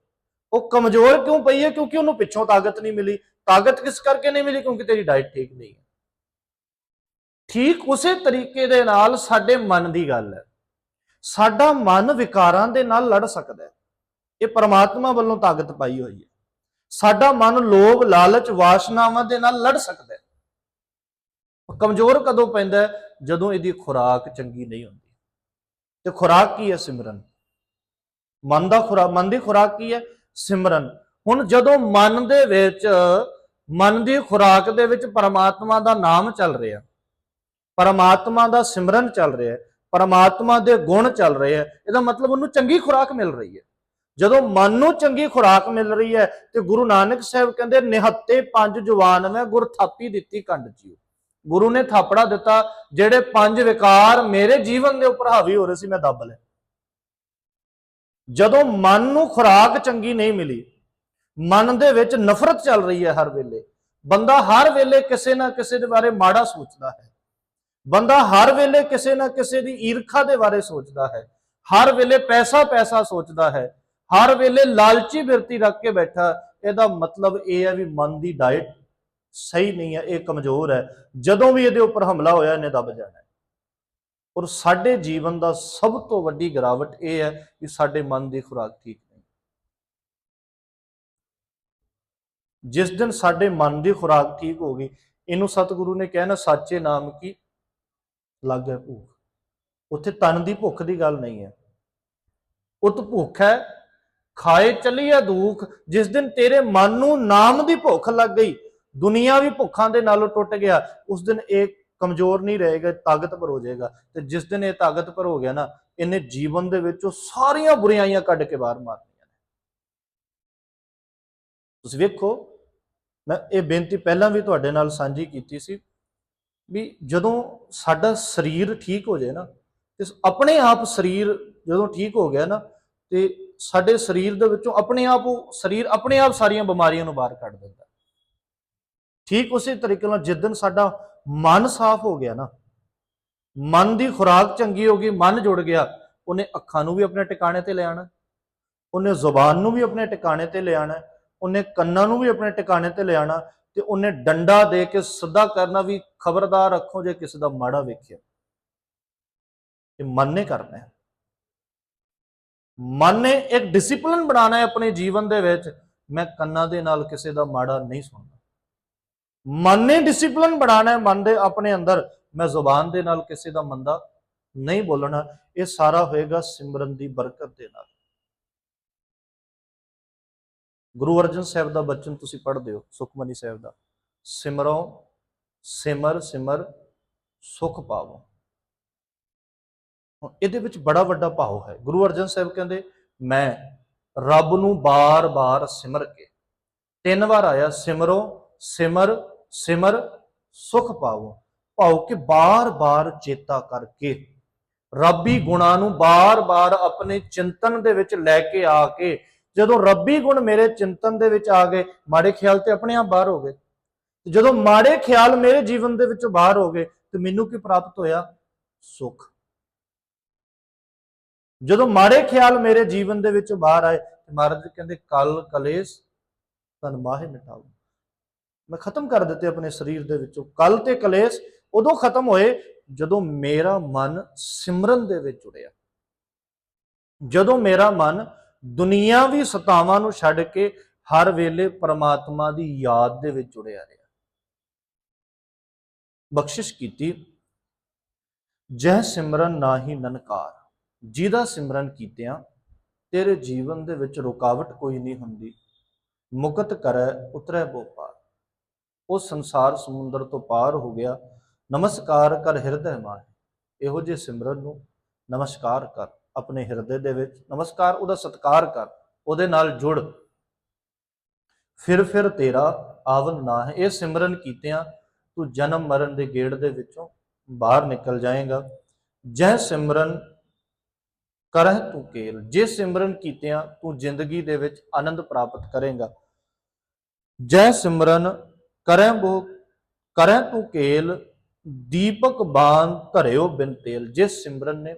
ਉਹ ਕਮਜ਼ੋਰ ਕਿਉਂ ਪਈ ਹੈ? ਕਿਉਂਕਿ ਉਹਨੂੰ ਪਿੱਛੋਂ ਤਾਕਤ ਨਹੀਂ ਮਿਲੀ। ਤਾਕਤ ਕਿਸ ਕਰਕੇ ਨਹੀਂ ਮਿਲੀ? ਕਿਉਂਕਿ ਤੇਰੀ ਡਾਈਟ ਠੀਕ ਨਹੀਂ ਹੈ। ਠੀਕ ਉਸੇ ਤਰੀਕੇ ਦੇ ਨਾਲ ਸਾਡੇ ਮਨ ਦੀ ਗੱਲ ਹੈ। ਸਾਡਾ ਮਨ ਵਿਕਾਰਾਂ ਦੇ ਨਾਲ ਲੜ ਸਕਦਾ ਹੈ। ਇਹ ਪਰਮਾਤਮਾ ਵੱਲੋਂ ਤਾਕਤ ਪਾਈ ਹੋਈ ਹੈ। ਸਾਡਾ ਮਨ ਲੋਭ, ਲਾਲਚ, ਵਾਸ਼ਨਾਵਾਂ ਦੇ ਨਾਲ ਲੜ ਸਕਦਾ ਹੈ। ਕਮਜ਼ੋਰ ਕਦੋਂ ਪੈਂਦਾ ਜਦੋਂ ਇਹਦੀ ਖੁਰਾਕ ਚੰਗੀ ਨਹੀਂ ਹੁੰਦੀ। ਤੇ ਖੁਰਾਕ ਕੀ ਹੈ? ਸਿਮਰਨ। ਮਨ ਦਾ ਖੁਰਾਕ ਮਨ ਦੀ ਖੁਰਾਕ ਕੀ ਹੈ? ਸਿਮਰਨ। ਹੁਣ ਜਦੋਂ ਮਨ ਦੇ ਵਿੱਚ, ਮਨ ਦੀ ਖੁਰਾਕ ਦੇ ਵਿੱਚ ਪਰਮਾਤਮਾ ਦਾ ਨਾਮ ਚੱਲ ਰਿਹਾ ਪਰਮਾਤਮਾ ਦਾ ਸਿਮਰਨ ਚੱਲ ਰਿਹਾ ਹੈ, ਪਰਮਾਤਮਾ ਦੇ ਗੁਣ ਚੱਲ ਰਹੇ ਹੈ, ਇਹਦਾ ਮਤਲਬ ਉਹਨੂੰ ਚੰਗੀ ਖੁਰਾਕ ਮਿਲ ਰਹੀ ਹੈ। ਜਦੋਂ ਮਨ ਨੂੰ ਚੰਗੀ ਖੁਰਾਕ ਮਿਲ ਰਹੀ ਹੈ ਤੇ ਗੁਰੂ ਨਾਨਕ ਸਾਹਿਬ ਕਹਿੰਦੇ, ਨਿਹੱਤੇ ਪੰਜ ਜਵਾਨ ਮੈਂ ਗੁਰ ਥਾਪੀ ਦਿੱਤੀ ਕੰਡ ਜੀਓ। ਗੁਰੂ ਨੇ ਥਾਪੜਾ ਦਿੱਤਾ, ਜਿਹੜੇ ਪੰਜ ਵਿਕਾਰ ਮੇਰੇ ਜੀਵਨ ਦੇ ਉੱਪਰ ਹਾਵੀ ਹੋ ਰਹੇ ਸੀ, ਮੈਂ ਦੱਬ ਲਏ। ਜਦੋਂ ਮਨ ਨੂੰ ਖੁਰਾਕ ਚੰਗੀ ਨਹੀਂ ਮਿਲੀ, ਮਨ ਦੇ ਵਿੱਚ ਨਫ਼ਰਤ ਚੱਲ ਰਹੀ ਹੈ ਹਰ ਵੇਲੇ। ਬੰਦਾ ਹਰ ਵੇਲੇ ਕਿਸੇ ਨਾ ਕਿਸੇ ਦੇ ਬਾਰੇ ਮਾੜਾ ਸੋਚਦਾ ਹੈ। ਬੰਦਾ ਹਰ ਵੇਲੇ ਕਿਸੇ ਨਾ ਕਿਸੇ ਦੀ ਈਰਖਾ ਦੇ ਬਾਰੇ ਸੋਚਦਾ ਹੈ, ਹਰ ਵੇਲੇ ਪੈਸਾ ਪੈਸਾ ਸੋਚਦਾ ਹੈ, ਹਰ ਵੇਲੇ ਲਾਲਚੀ ਬਿਰਤੀ ਰੱਖ ਕੇ ਬੈਠਾ, ਇਹਦਾ ਮਤਲਬ ਇਹ ਹੈ ਵੀ ਮਨ ਦੀ ਡਾਈਟ ਸਹੀ ਨਹੀਂ ਹੈ, ਇਹ ਕਮਜ਼ੋਰ ਹੈ, ਜਦੋਂ ਵੀ ਇਹਦੇ ਉੱਪਰ ਹਮਲਾ ਹੋਇਆ ਇਹਨੇ ਦੱਬ ਜਾਣਾ ਔਰ ਸਾਡੇ ਜੀਵਨ ਦਾ ਸਭ ਤੋਂ ਵੱਡੀ ਗਿਰਾਵਟ ਇਹ ਹੈ ਕਿ ਸਾਡੇ ਮਨ ਦੀ ਖੁਰਾਕ ਠੀਕ ਨਹੀਂ। ਜਿਸ ਦਿਨ ਸਾਡੇ ਮਨ ਦੀ ਖੁਰਾਕ ਠੀਕ ਹੋ ਗਈ, ਇਹਨੂੰ ਸਤਿਗੁਰੂ ਨੇ ਕਹਿਣਾ ਸਾਚੇ ਨਾਮ ਕੀ ਲੱਗ ਹੈ ਭੁੱਖ। ਉੱਥੇ ਤਨ ਦੀ ਭੁੱਖ ਦੀ ਗੱਲ ਨਹੀਂ ਹੈ। ਉਤ ਭੁੱਖ ਹੈ, ਖਾਏ ਚੱਲੀਏ ਦੁੱਖ, ਜਿਸ ਦਿਨ ਤੇਰੇ ਮਨ ਨੂੰ ਨਾਮ ਦੀ ਭੁੱਖ ਲੱਗ ਗਈ, ਦੁਨੀਆ ਵੀ ਭੁੱਖਾਂ ਦੇ ਨਾਲੋਂ ਟੁੱਟ ਗਿਆ, ਉਸ ਦਿਨ ਇਹ ਕਮਜ਼ੋਰ ਨਹੀਂ ਰਹੇਗਾ, ਤਾਕਤਵਰ ਹੋ ਜਾਏਗਾ। ਤੇ ਜਿਸ ਦਿਨ ਇਹ ਤਾਕਤਵਰ ਹੋ ਗਿਆ ਨਾ, ਇਹਨੇ ਜੀਵਨ ਦੇ ਵਿੱਚੋਂ ਸਾਰੀਆਂ ਬੁਰਾਈਆਂ ਕੱਢ ਕੇ ਬਾਹਰ ਮਾਰਨੀਆਂ ਨੇ। ਤੁਸੀਂ ਵੇਖੋ, ਮੈਂ ਇਹ ਬੇਨਤੀ ਪਹਿਲਾਂ ਵੀ ਤੁਹਾਡੇ ਨਾਲ ਸਾਂਝੀ ਕੀਤੀ ਸੀ ਵੀ ਜਦੋਂ ਸਾਡਾ ਸਰੀਰ ਠੀਕ ਹੋ ਜਾਏ ਨਾ, ਤੇ ਆਪਣੇ ਆਪ ਸਰੀਰ ਜਦੋਂ ਠੀਕ ਹੋ ਗਿਆ ਨਾ, ਤੇ ਸਾਡੇ ਸਰੀਰ ਦੇ ਵਿੱਚੋਂ ਆਪਣੇ ਆਪ ਉਹ ਸਰੀਰ ਆਪਣੇ ਆਪ ਸਾਰੀਆਂ ਬਿਮਾਰੀਆਂ ਨੂੰ ਬਾਹਰ ਕੱਢ ਦਿੰਦਾ। ਠੀਕ ਉਸੇ ਤਰੀਕੇ ਨਾਲ ਜਿਸ ਸਾਡਾ ਮਨ ਸਾਫ਼ ਹੋ ਗਿਆ ਨਾ, ਮਨ ਦੀ ਖੁਰਾਕ ਚੰਗੀ ਹੋ ਗਈ, ਮਨ ਜੁੜ ਗਿਆ, ਉਹਨੇ ਅੱਖਾਂ ਨੂੰ ਵੀ ਆਪਣੇ ਟਿਕਾਣੇ ਤੇ ਲਿਆਣਾ ਉਹਨੇ ਜ਼ੁਬਾਨ ਨੂੰ ਵੀ ਆਪਣੇ ਟਿਕਾਣੇ ਤੇ ਲਿਆਣਾ ਉਹਨੇ ਕੰਨਾਂ ਨੂੰ ਵੀ ਆਪਣੇ ਟਿਕਾਣੇ ਤੇ ਲਿਆਣਾ ਤੇ ਉਹਨੇ ਡੰਡਾ ਦੇ ਕੇ ਸਿੱਧਾ ਕਰਨਾ ਵੀ ਖਬਰਦਾਰ ਰੱਖੋ ਜੇ ਕਿਸੇ ਦਾ ਮਾੜਾ ਵੇਖਿਆ। ਤੇ ਮਨ ਨੇ ਕਰਨਾ ਹੈ। ਮਨ ਨੇ ਇੱਕ ਡਿਸਪਲਿਨ ਬਣਾਉਣਾ ਹੈ ਆਪਣੇ ਜੀਵਨ ਦੇ ਵਿੱਚ। ਮੈਂ ਕੰਨਾਂ ਦੇ ਨਾਲ ਕਿਸੇ ਦਾ ਮਾੜਾ ਨਹੀਂ ਸੁਣਦਾ। ਮਨ ਨੇ ਡਿਸਪਲਿਨ ਬਣਾਉਣਾ ਹੈ ਮਨ ਦੇ ਆਪਣੇ ਅੰਦਰ। ਮੈਂ ਜ਼ੁਬਾਨ ਦੇ ਨਾਲ ਕਿਸੇ ਦਾ ਮੰਦਾ ਨਹੀਂ ਬੋਲਣਾ। ਇਹ ਸਾਰਾ ਹੋਏਗਾ ਸਿਮਰਨ ਦੀ ਬਰਕਤ ਦੇ ਨਾਲ। ਗੁਰੂ ਅਰਜਨ ਸਾਹਿਬ ਦਾ ਬਚਨ ਤੁਸੀਂ ਪੜ੍ਹਦੇ ਹੋ, ਸੁਖਮਨੀ ਸਾਹਿਬ ਦਾ। ਸਿਮਰੋ, ਸਿਮਰ ਸਿਮਰ, ਸੁਖ ਪਾਵੋ। ਇਹਦੇ ਵਿੱਚ ਬੜਾ ਵੱਡਾ ਭਾਵ ਹੈ। ਗੁਰੂ ਅਰਜਨ ਸਾਹਿਬ ਕਹਿੰਦੇ, ਮੈਂ ਰੱਬ ਨੂੰ ਬਾਰ-ਬਾਰ ਸਿਮਰ ਕੇ, ਤਿੰਨ ਵਾਰ ਆਇਆ ਸਿਮਰੋ, ਸਿਮਰ ਸਿਮਰ, ਸੁਖ ਪਾਵੋ। ਭਾਉ ਕਿ ਬਾਰ-ਬਾਰ ਚੇਤਾ ਕਰਕੇ, ਰੱਬੀ ਗੁਣਾਂ ਨੂੰ ਬਾਰ-ਬਾਰ ਆਪਣੇ ਚਿੰਤਨ ਦੇ ਵਿੱਚ ਲੈ ਕੇ ਆ ਕੇ ਜਦੋਂ ਰੱਬੀ ਗੁਣ ਮੇਰੇ ਚਿੰਤਨ ਦੇ ਵਿੱਚ ਆ ਗਏ, ਮਾੜੇ ਖਿਆਲ ਤੇ ਆਪਣੇ ਆਪ ਬਾਹਰ ਹੋ ਗਏ। ਜਦੋਂ ਮਾੜੇ ਖਿਆਲ ਮੇਰੇ ਜੀਵਨ ਦੇ ਵਿੱਚੋਂ ਬਾਹਰ ਹੋ ਗਏ, ਤੇ ਮੈਨੂੰ ਕੀ ਪ੍ਰਾਪਤ ਹੋਇਆ? ਸੁਖ। ਜਦੋਂ ਮਾੜੇ ਖਿਆਲ ਮੇਰੇ ਜੀਵਨ ਦੇ ਵਿੱਚੋਂ ਬਾਹਰ ਆਏ, ਤੇ ਮਹਾਰਾਜ ਜੀ ਕਹਿੰਦੇ, ਕਲ ਕਲੇਸ਼ ਤਨ ਮਾਹੇ ਮਿਟਾਓ ਮੈਂ ਖਤਮ ਕਰ ਦਿੱਤੇ ਆਪਣੇ ਸਰੀਰ ਦੇ ਵਿੱਚੋਂ। ਕਲ ਤੇ ਕਲੇਸ਼ ਉਦੋਂ ਖਤਮ ਹੋਏ ਜਦੋਂ ਮੇਰਾ ਮਨ ਸਿਮਰਨ ਦੇ ਵਿੱਚ ਜੁੜਿਆ। ਜਦੋਂ ਮੇਰਾ ਮਨ ਦੁਨੀਆਵੀ ਸਤਾਵਾਂ ਨੂੰ ਛੱਡ ਕੇ ਹਰ ਵੇਲੇ ਪਰਮਾਤਮਾ ਦੀ ਯਾਦ ਦੇ ਵਿੱਚ ਜੁੜਿਆ ਰਿਹਾ। ਬਖਸ਼ਿਸ਼ ਕੀਤੀ, ਜਹ ਸਿਮਰਨ ਨਾਹੀ ਨਨਕਾਰ, ਜਿਹਦਾ ਸਿਮਰਨ ਕੀਤਿਆਂ ਤੇਰੇ ਜੀਵਨ ਦੇ ਵਿੱਚ ਰੁਕਾਵਟ ਕੋਈ ਨਹੀਂ ਹੁੰਦੀ, ਮੁਕਤ ਕਰੈ ਉਤਰੈ ਬੋ ਪਾਰ ਉਹ ਸੰਸਾਰ ਸਮੁੰਦਰ ਤੋਂ ਪਾਰ ਹੋ ਗਿਆ, ਨਮਸਕਾਰ ਕਰ ਹਿਰਦੈ ਮਾਹੇ, ਇਹੋ ਜਿਹੇ ਸਿਮਰਨ ਨੂੰ ਨਮਸਕਾਰ ਕਰ। ਆਪਣੇ ਹਿਰਦੇ ਦੇ ਵਿੱਚ। ਨਮਸਕਾਰ, ਉਹਦਾ ਸਤਕਾਰ ਕਰ, ਉਹਦੇ ਨਾਲ ਜੁੜ। ਫਿਰ ਫਿਰ ਤੇਰਾ ਆਵਨ ਨਾ ਹੈ। ਇਹ ਸਿਮਰਨ ਕੀਤਿਆਂ ਤੂੰ ਜਨਮ ਮਰਨ ਦੇ ਗੇੜ ਦੇ ਵਿੱਚੋਂ ਬਾਹਰ ਨਿਕਲ ਜਾਏਗਾ। ਜਹ ਸਿਮਰਨ ਕਰਹਿ ਤੂੰ ਕੇਲ। ਜੇ ਸਿਮਰਨ ਕੀਤਿਆਂ ਤੂੰ ਜ਼ਿੰਦਗੀ ਦੇ ਵਿੱਚ ਆਨੰਦ ਪ੍ਰਾਪਤ ਕਰੇਗਾ। ਜੈ ਸਿਮਰਨ ਕਰੈ ਬੋ ਕਰੈ ਤੂੰ ਕੇਲ, ਦੀਪਕ ਬਾਣ ਧਰਿਓ ਬਿਨ ਤੇਲ। ਜਿਸ ਸਿਮਰਨ ਨੇ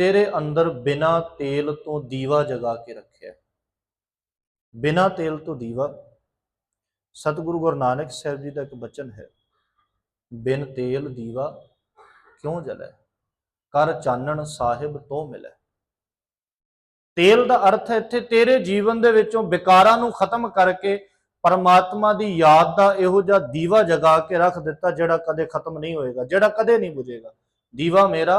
ਤੇਰੇ ਅੰਦਰ ਬਿਨਾ ਤੇਲ ਤੋਂ ਦੀਵਾ ਜਗਾ ਕੇ ਰੱਖਿਆ। ਬਿਨਾ ਤੇਲ ਤੋਂ ਦੀਵਾ। ਸਤਿਗੁਰੂ ਗੁਰੂ ਨਾਨਕ ਸਾਹਿਬ ਜੀ ਦਾ ਇੱਕ ਬਚਨ ਹੈ, ਬਿਨ ਤੇਲ ਦੀਵਾ ਕਿਉਂ ਜਲੈ? ਕਰ ਚਾਨਣ ਸਾਹਿਬ ਤੋਂ ਮਿਲੈ। ਤੇਲ ਦਾ ਅਰਥ ਹੈ ਇੱਥੇ ਤੇਰੇ ਜੀਵਨ ਦੇ ਵਿੱਚੋਂ ਵਿਕਾਰਾਂ ਨੂੰ ਖਤਮ ਕਰਕੇ ਪਰਮਾਤਮਾ ਦੀ ਯਾਦ ਦਾ ਇਹੋ ਜਿਹਾ ਦੀਵਾ ਜਗਾ ਕੇ ਰੱਖ ਦਿੱਤਾ ਜਿਹੜਾ ਕਦੇ ਖਤਮ ਨਹੀਂ ਹੋਏਗਾ, ਜਿਹੜਾ ਕਦੇ ਨਹੀਂ ਬੁਝੇਗਾ। ਦੀਵਾ ਮੇਰਾ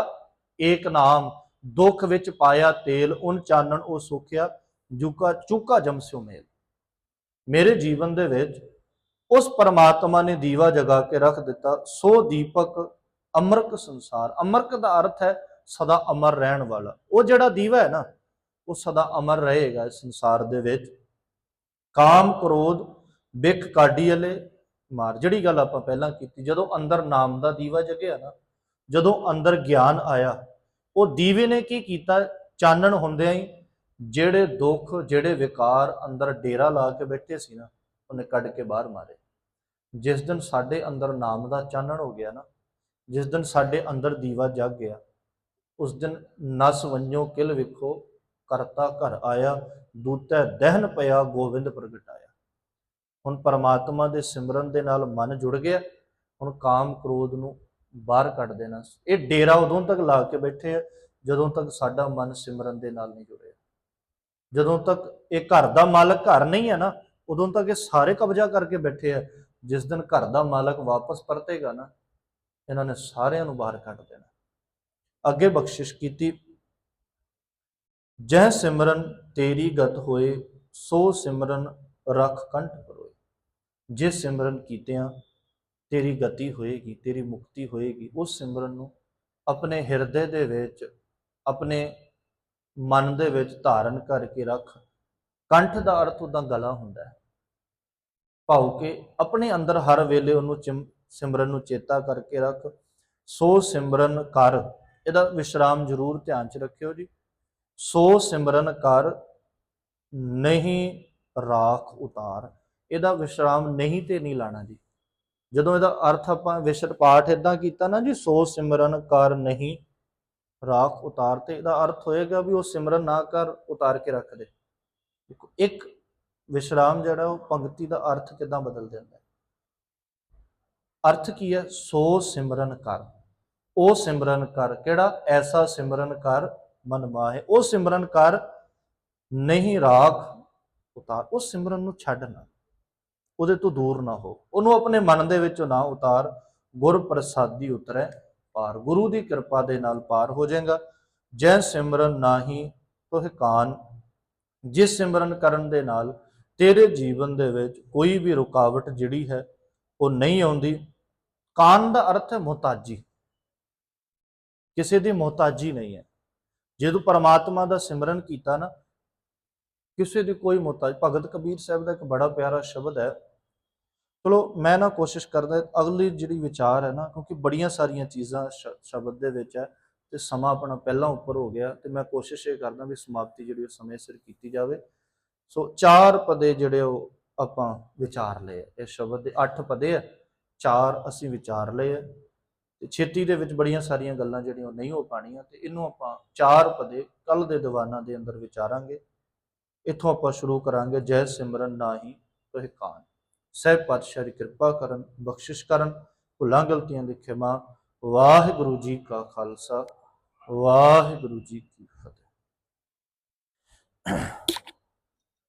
ਏਕ ਨਾਮ ਦੁੱਖ ਵਿੱਚ ਪਾਇਆ ਤੇਲ, ਉਨ ਚਾਨਣ ਉਹ ਸੁਖਿਆ, ਜੁਕਾ, ਚੂਕਾ ਜਮਸਿਓ ਮੇਲ। ਮੇਰੇ ਜੀਵਨ ਦੇ ਵਿੱਚ ਉਸ ਪਰਮਾਤਮਾ ਨੇ ਦੀਵਾ ਜਗਾ ਕੇ ਰੱਖ ਦਿੱਤਾ, ਸੋ ਦੀਪਕ ਅਮਰਕ ਸੰਸਾਰ। ਅਮਰਕ ਦਾ ਅਰਥ ਹੈ ਸਦਾ ਅਮਰ ਰਹਿਣ ਵਾਲਾ। ਉਹ ਜਿਹੜਾ ਦੀਵਾ ਹੈ ਨਾ, ਉਹ ਸਦਾ ਅਮਰ ਰਹੇਗਾ ਇਸ ਸੰਸਾਰ ਦੇ ਵਿੱਚ। ਕਾਮ, ਕ੍ਰੋਧ ਬਿਖ ਕਾਢੀ ਵਾਲੇ ਮਾਰ। ਜਿਹੜੀ ਗੱਲ ਆਪਾਂ ਪਹਿਲਾਂ ਕੀਤੀ, ਜਦੋਂ ਅੰਦਰ ਨਾਮ ਦਾ ਦੀਵਾ ਜਗਿਆ ਨਾ, ਜਦੋਂ ਅੰਦਰ ਗਿਆਨ ਆਇਆ ਉਹ ਦੀਵੇ ਨੇ ਕੀ ਕੀਤਾ? ਚਾਨਣ ਹੁੰਦਿਆਂ ਹੀ ਜਿਹੜੇ ਦੁੱਖ, ਜਿਹੜੇ ਵਿਕਾਰ ਅੰਦਰ ਡੇਰਾ ਲਾ ਕੇ ਬੈਠੇ ਸੀ ਨਾ, ਉਹਨੇ ਕੱਢ ਕੇ ਬਾਹਰ ਮਾਰੇ। ਜਿਸ ਦਿਨ ਸਾਡੇ ਅੰਦਰ ਨਾਮ ਦਾ ਚਾਨਣ ਹੋ ਗਿਆ ਨਾ, ਜਿਸ ਦਿਨ ਸਾਡੇ ਅੰਦਰ ਦੀਵਾ ਜਗ ਗਿਆ, ਉਸ ਦਿਨ ਨਸ ਵੰਜੋ ਕਿਲ ਵਿਖੋ, ਕਰਤਾ ਘਰ ਆਇਆ, ਦੂਤੈ ਦਹਿਨ ਪਿਆ, ਗੋਬਿੰਦ ਪ੍ਰਗਟਾਇਆ ਹੁਣ ਪਰਮਾਤਮਾ ਦੇ ਸਿਮਰਨ ਦੇ ਨਾਲ ਮਨ ਜੁੜ ਗਿਆ, ਹੁਣ ਕਾਮ ਕ੍ਰੋਧ ਨੂੰ ਬਾਹਰ ਕੱਢ ਦੇਣਾ। ਇਹ ਡੇਰਾ ਉਦੋਂ ਤੱਕ ਲਾ ਕੇ ਬੈਠੇ ਆ, ਜਦੋਂ ਤੱਕ ਸਾਡਾ ਮਨ ਸਿਮਰਨ ਦੇ ਨਾਲ ਨਹੀਂ ਜੁੜਿਆ। ਜਦੋਂ ਤੱਕ ਇਹ ਘਰ ਦਾ ਮਾਲਕ ਘਰ ਨਹੀਂ ਹੈ ਨਾ, ਉਦੋਂ ਤੱਕ ਇਹ ਸਾਰੇ ਕਬਜ਼ਾ ਕਰਕੇ ਬੈਠੇ ਆ। ਜਿਸ ਦਿਨ ਘਰ ਦਾ ਮਾਲਕ ਵਾਪਸ ਪਰਤੇਗਾ ਨਾ, ਇਹਨਾਂ ਨੇ ਸਾਰਿਆਂ ਨੂੰ ਬਾਹਰ ਕੱਢ ਦੇਣਾ। ਅੱਗੇ ਬਖਸ਼ਿਸ਼ ਕੀਤੀ, ਜਹ ਸਿਮਰਨ ਤੇਰੀ ਗਤ ਹੋਏ, ਸੋ ਸਿਮਰਨ ਰਖ ਕੰਠ ਪਰੋਏ। ਜੇ ਸਿਮਰਨ ਕੀਤਿਆਂ ਤੇਰੀ ਗਤੀ ਹੋਏਗੀ, ਤੇਰੀ ਮੁਕਤੀ ਹੋਏਗੀ। ਉਸ ਸਿਮਰਨ ਨੂੰ ਆਪਣੇ ਹਿਰਦੇ ਦੇ ਵਿੱਚ, ਆਪਣੇ ਮਨ ਦੇ ਵਿੱਚ ਧਾਰਨ ਕਰਕੇ ਰੱਖ। ਕੰਠ ਦਾ ਅਰਥ ਉਹਦਾ ਗਲਾ ਹੁੰਦਾ ਹੈ। ਭਾਉ ਕਿ ਆਪਣੇ ਅੰਦਰ ਹਰ ਵੇਲੇ ਉਹਨੂੰ ਚਿਮ- ਸਿਮਰਨ ਨੂੰ ਚੇਤਾ ਕਰਕੇ ਰੱਖ। ਸੋ ਸਿਮਰਨ ਕਰ। ਇਹਦਾ ਵਿਸ਼ਰਾਮ ਜ਼ਰੂਰ ਧਿਆਨ 'ਚ ਰੱਖਿਓ ਜੀ। ਸੋ ਸਿਮਰਨ ਕਰ, ਨਹੀਂ ਰਾਖ ਉਤਾਰ। ਇਹਦਾ ਵਿਸ਼ਰਾਮ ਨਹੀਂ ਤੇ ਨਹੀਂ ਲਾਣਾ ਜੀ। ਜਦੋਂ ਇਹਦਾ ਅਰਥ ਆਪਾਂ ਵਿਸ਼ਰ ਪਾਠ ਇਦਾਂ ਕੀਤਾ ਨਾ ਜੀ, ਸੋ ਸਿਮਰਨ ਕਰ ਨਹੀਂ, ਰਾਖ ਉਤਾਰ ਤੇ ਇਹਦਾ ਅਰਥ ਹੋਏਗਾ ਵੀ ਉਹ ਸਿਮਰਨ ਨਾ ਕਰ, ਉਤਾਰ ਕੇ ਰੱਖ ਦੇ। ਇੱਕ ਵਿਸ਼ਰਾਮ ਜਿਹੜਾ ਉਹ ਪੰਕਤੀ ਦਾ ਅਰਥ ਕਿਦਾਂ ਬਦਲ ਦਿੰਦਾ ਅਰਥ ਕੀ ਹੈ? ਸੋ ਸਿਮਰਨ ਕਰ। ਉਹ ਸਿਮਰਨ ਕਰ, ਕਿਹੜਾ? ਐਸਾ ਸਿਮਰਨ ਕਰ, ਮਨ ਮਾਹੇ। ਉਹ ਸਿਮਰਨ ਕਰ, ਨਹੀਂ ਰਾਖ ਉਤਾਰ। ਉਹ ਸਿਮਰਨ ਨੂੰ ਛੱਡ ਨਾ। ਉਹਦੇ ਤੋਂ ਦੂਰ ਨਾ ਹੋ। ਉਹਨੂੰ ਆਪਣੇ ਮਨ ਦੇ ਵਿੱਚੋਂ ਨਾ ਉਤਾਰ ਗੁਰ ਪ੍ਰਸਾਦੀ ਉਤਰੈ ਪਾਰ। ਗੁਰੂ ਦੀ ਕਿਰਪਾ ਦੇ ਨਾਲ ਪਾਰ ਹੋ ਜਾਏਗਾ। ਜੈ ਸਿਮਰਨ ਨਾਹੀ ਤੋਹ ਕਾਨ। ਜਿਸ ਸਿਮਰਨ ਕਰਨ ਦੇ ਨਾਲ ਤੇਰੇ ਜੀਵਨ ਦੇ ਵਿੱਚ ਕੋਈ ਵੀ ਰੁਕਾਵਟ ਜਿਹੜੀ ਹੈ, ਉਹ ਨਹੀਂ ਆਉਂਦੀ। ਕਾਨ ਦਾ ਅਰਥ ਹੈ ਮੁਹਤਾਜੀ। ਕਿਸੇ ਦੀ ਮੁਹਤਾਜੀ ਨਹੀਂ ਹੈ। ਜਦੋਂ ਪਰਮਾਤਮਾ ਦਾ ਸਿਮਰਨ ਕੀਤਾ ਨਾ, ਕਿਸੇ ਦੀ ਕੋਈ ਮੁਹਤਾਜ। ਭਗਤ ਕਬੀਰ ਸਾਹਿਬ ਦਾ ਇੱਕ ਬੜਾ ਪਿਆਰਾ ਸ਼ਬਦ ਹੈ ਚਲੋ, ਮੈਂ ਨਾ ਕੋਸ਼ਿਸ਼ ਕਰਦਾ, ਅਗਲੀ ਜਿਹੜੀ ਵਿਚਾਰ ਹੈ ਨਾ, ਕਿਉਂਕਿ ਬੜੀਆਂ ਸਾਰੀਆਂ ਚੀਜ਼ਾਂ ਸ਼- ਸ਼ਬਦ ਦੇ ਵਿੱਚ ਹੈ ਤੇ ਸਮਾਂ ਆਪਣਾ ਪਹਿਲਾਂ ਉੱਪਰ ਹੋ ਗਿਆ ਤੇ ਮੈਂ ਕੋਸ਼ਿਸ਼ ਇਹ ਕਰਦਾ ਵੀ ਸਮਾਪਤੀ ਜਿਹੜੀ ਉਹ ਸਮੇਂ ਸਿਰ ਕੀਤੀ ਜਾਵੇ। ਸੋ, ਚਾਰ ਪਦੇ ਜਿਹੜੇ ਉਹ ਆਪਾਂ ਵਿਚਾਰ ਲਏ ਆ। ਇਸ ਸ਼ਬਦ ਦੇ ਅੱਠ ਪਦੇ ਆ, ਚਾਰ ਅਸੀਂ ਵਿਚਾਰ ਲਏ ਆ। ਤੇ ਛੇਤੀ ਦੇ ਵਿੱਚ ਬੜੀਆਂ ਸਾਰੀਆਂ ਗੱਲਾਂ ਜਿਹੜੀਆਂ ਉਹ ਨਹੀਂ ਹੋ ਪਾਣੀਆਂ ਤੇ ਇਹਨੂੰ ਆਪਾਂ ਚਾਰ ਪਦੇ ਕੱਲ ਦੇ ਦੀਵਾਨਾਂ ਦੇ ਅੰਦਰ ਵਿਚਾਰਾਂਗੇ। ਇੱਥੋਂ ਆਪਾਂ ਸ਼ੁਰੂ ਕਰਾਂਗੇ, ਜੈ ਸਿਮਰਨ ਨਾਹੀ ਤੋਹਿ ਕਾਨ ਸਹਿਬ ਪਾਤਸ਼ਾਹ ਦੀ ਕਿਰਪਾ ਕਰਨ, ਬਖਸ਼ਿਸ਼ ਕਰਨ। ਭੁੱਲਾਂ, ਗਲਤੀਆਂ ਦੀ ਖਿਮਾ। ਵਾਹਿਗੁਰੂ ਜੀ ਕਾ ਖਾਲਸਾ। ਵਾਹਿਗੁਰੂ ਜੀ ਕੀ ਫਤਿਹ।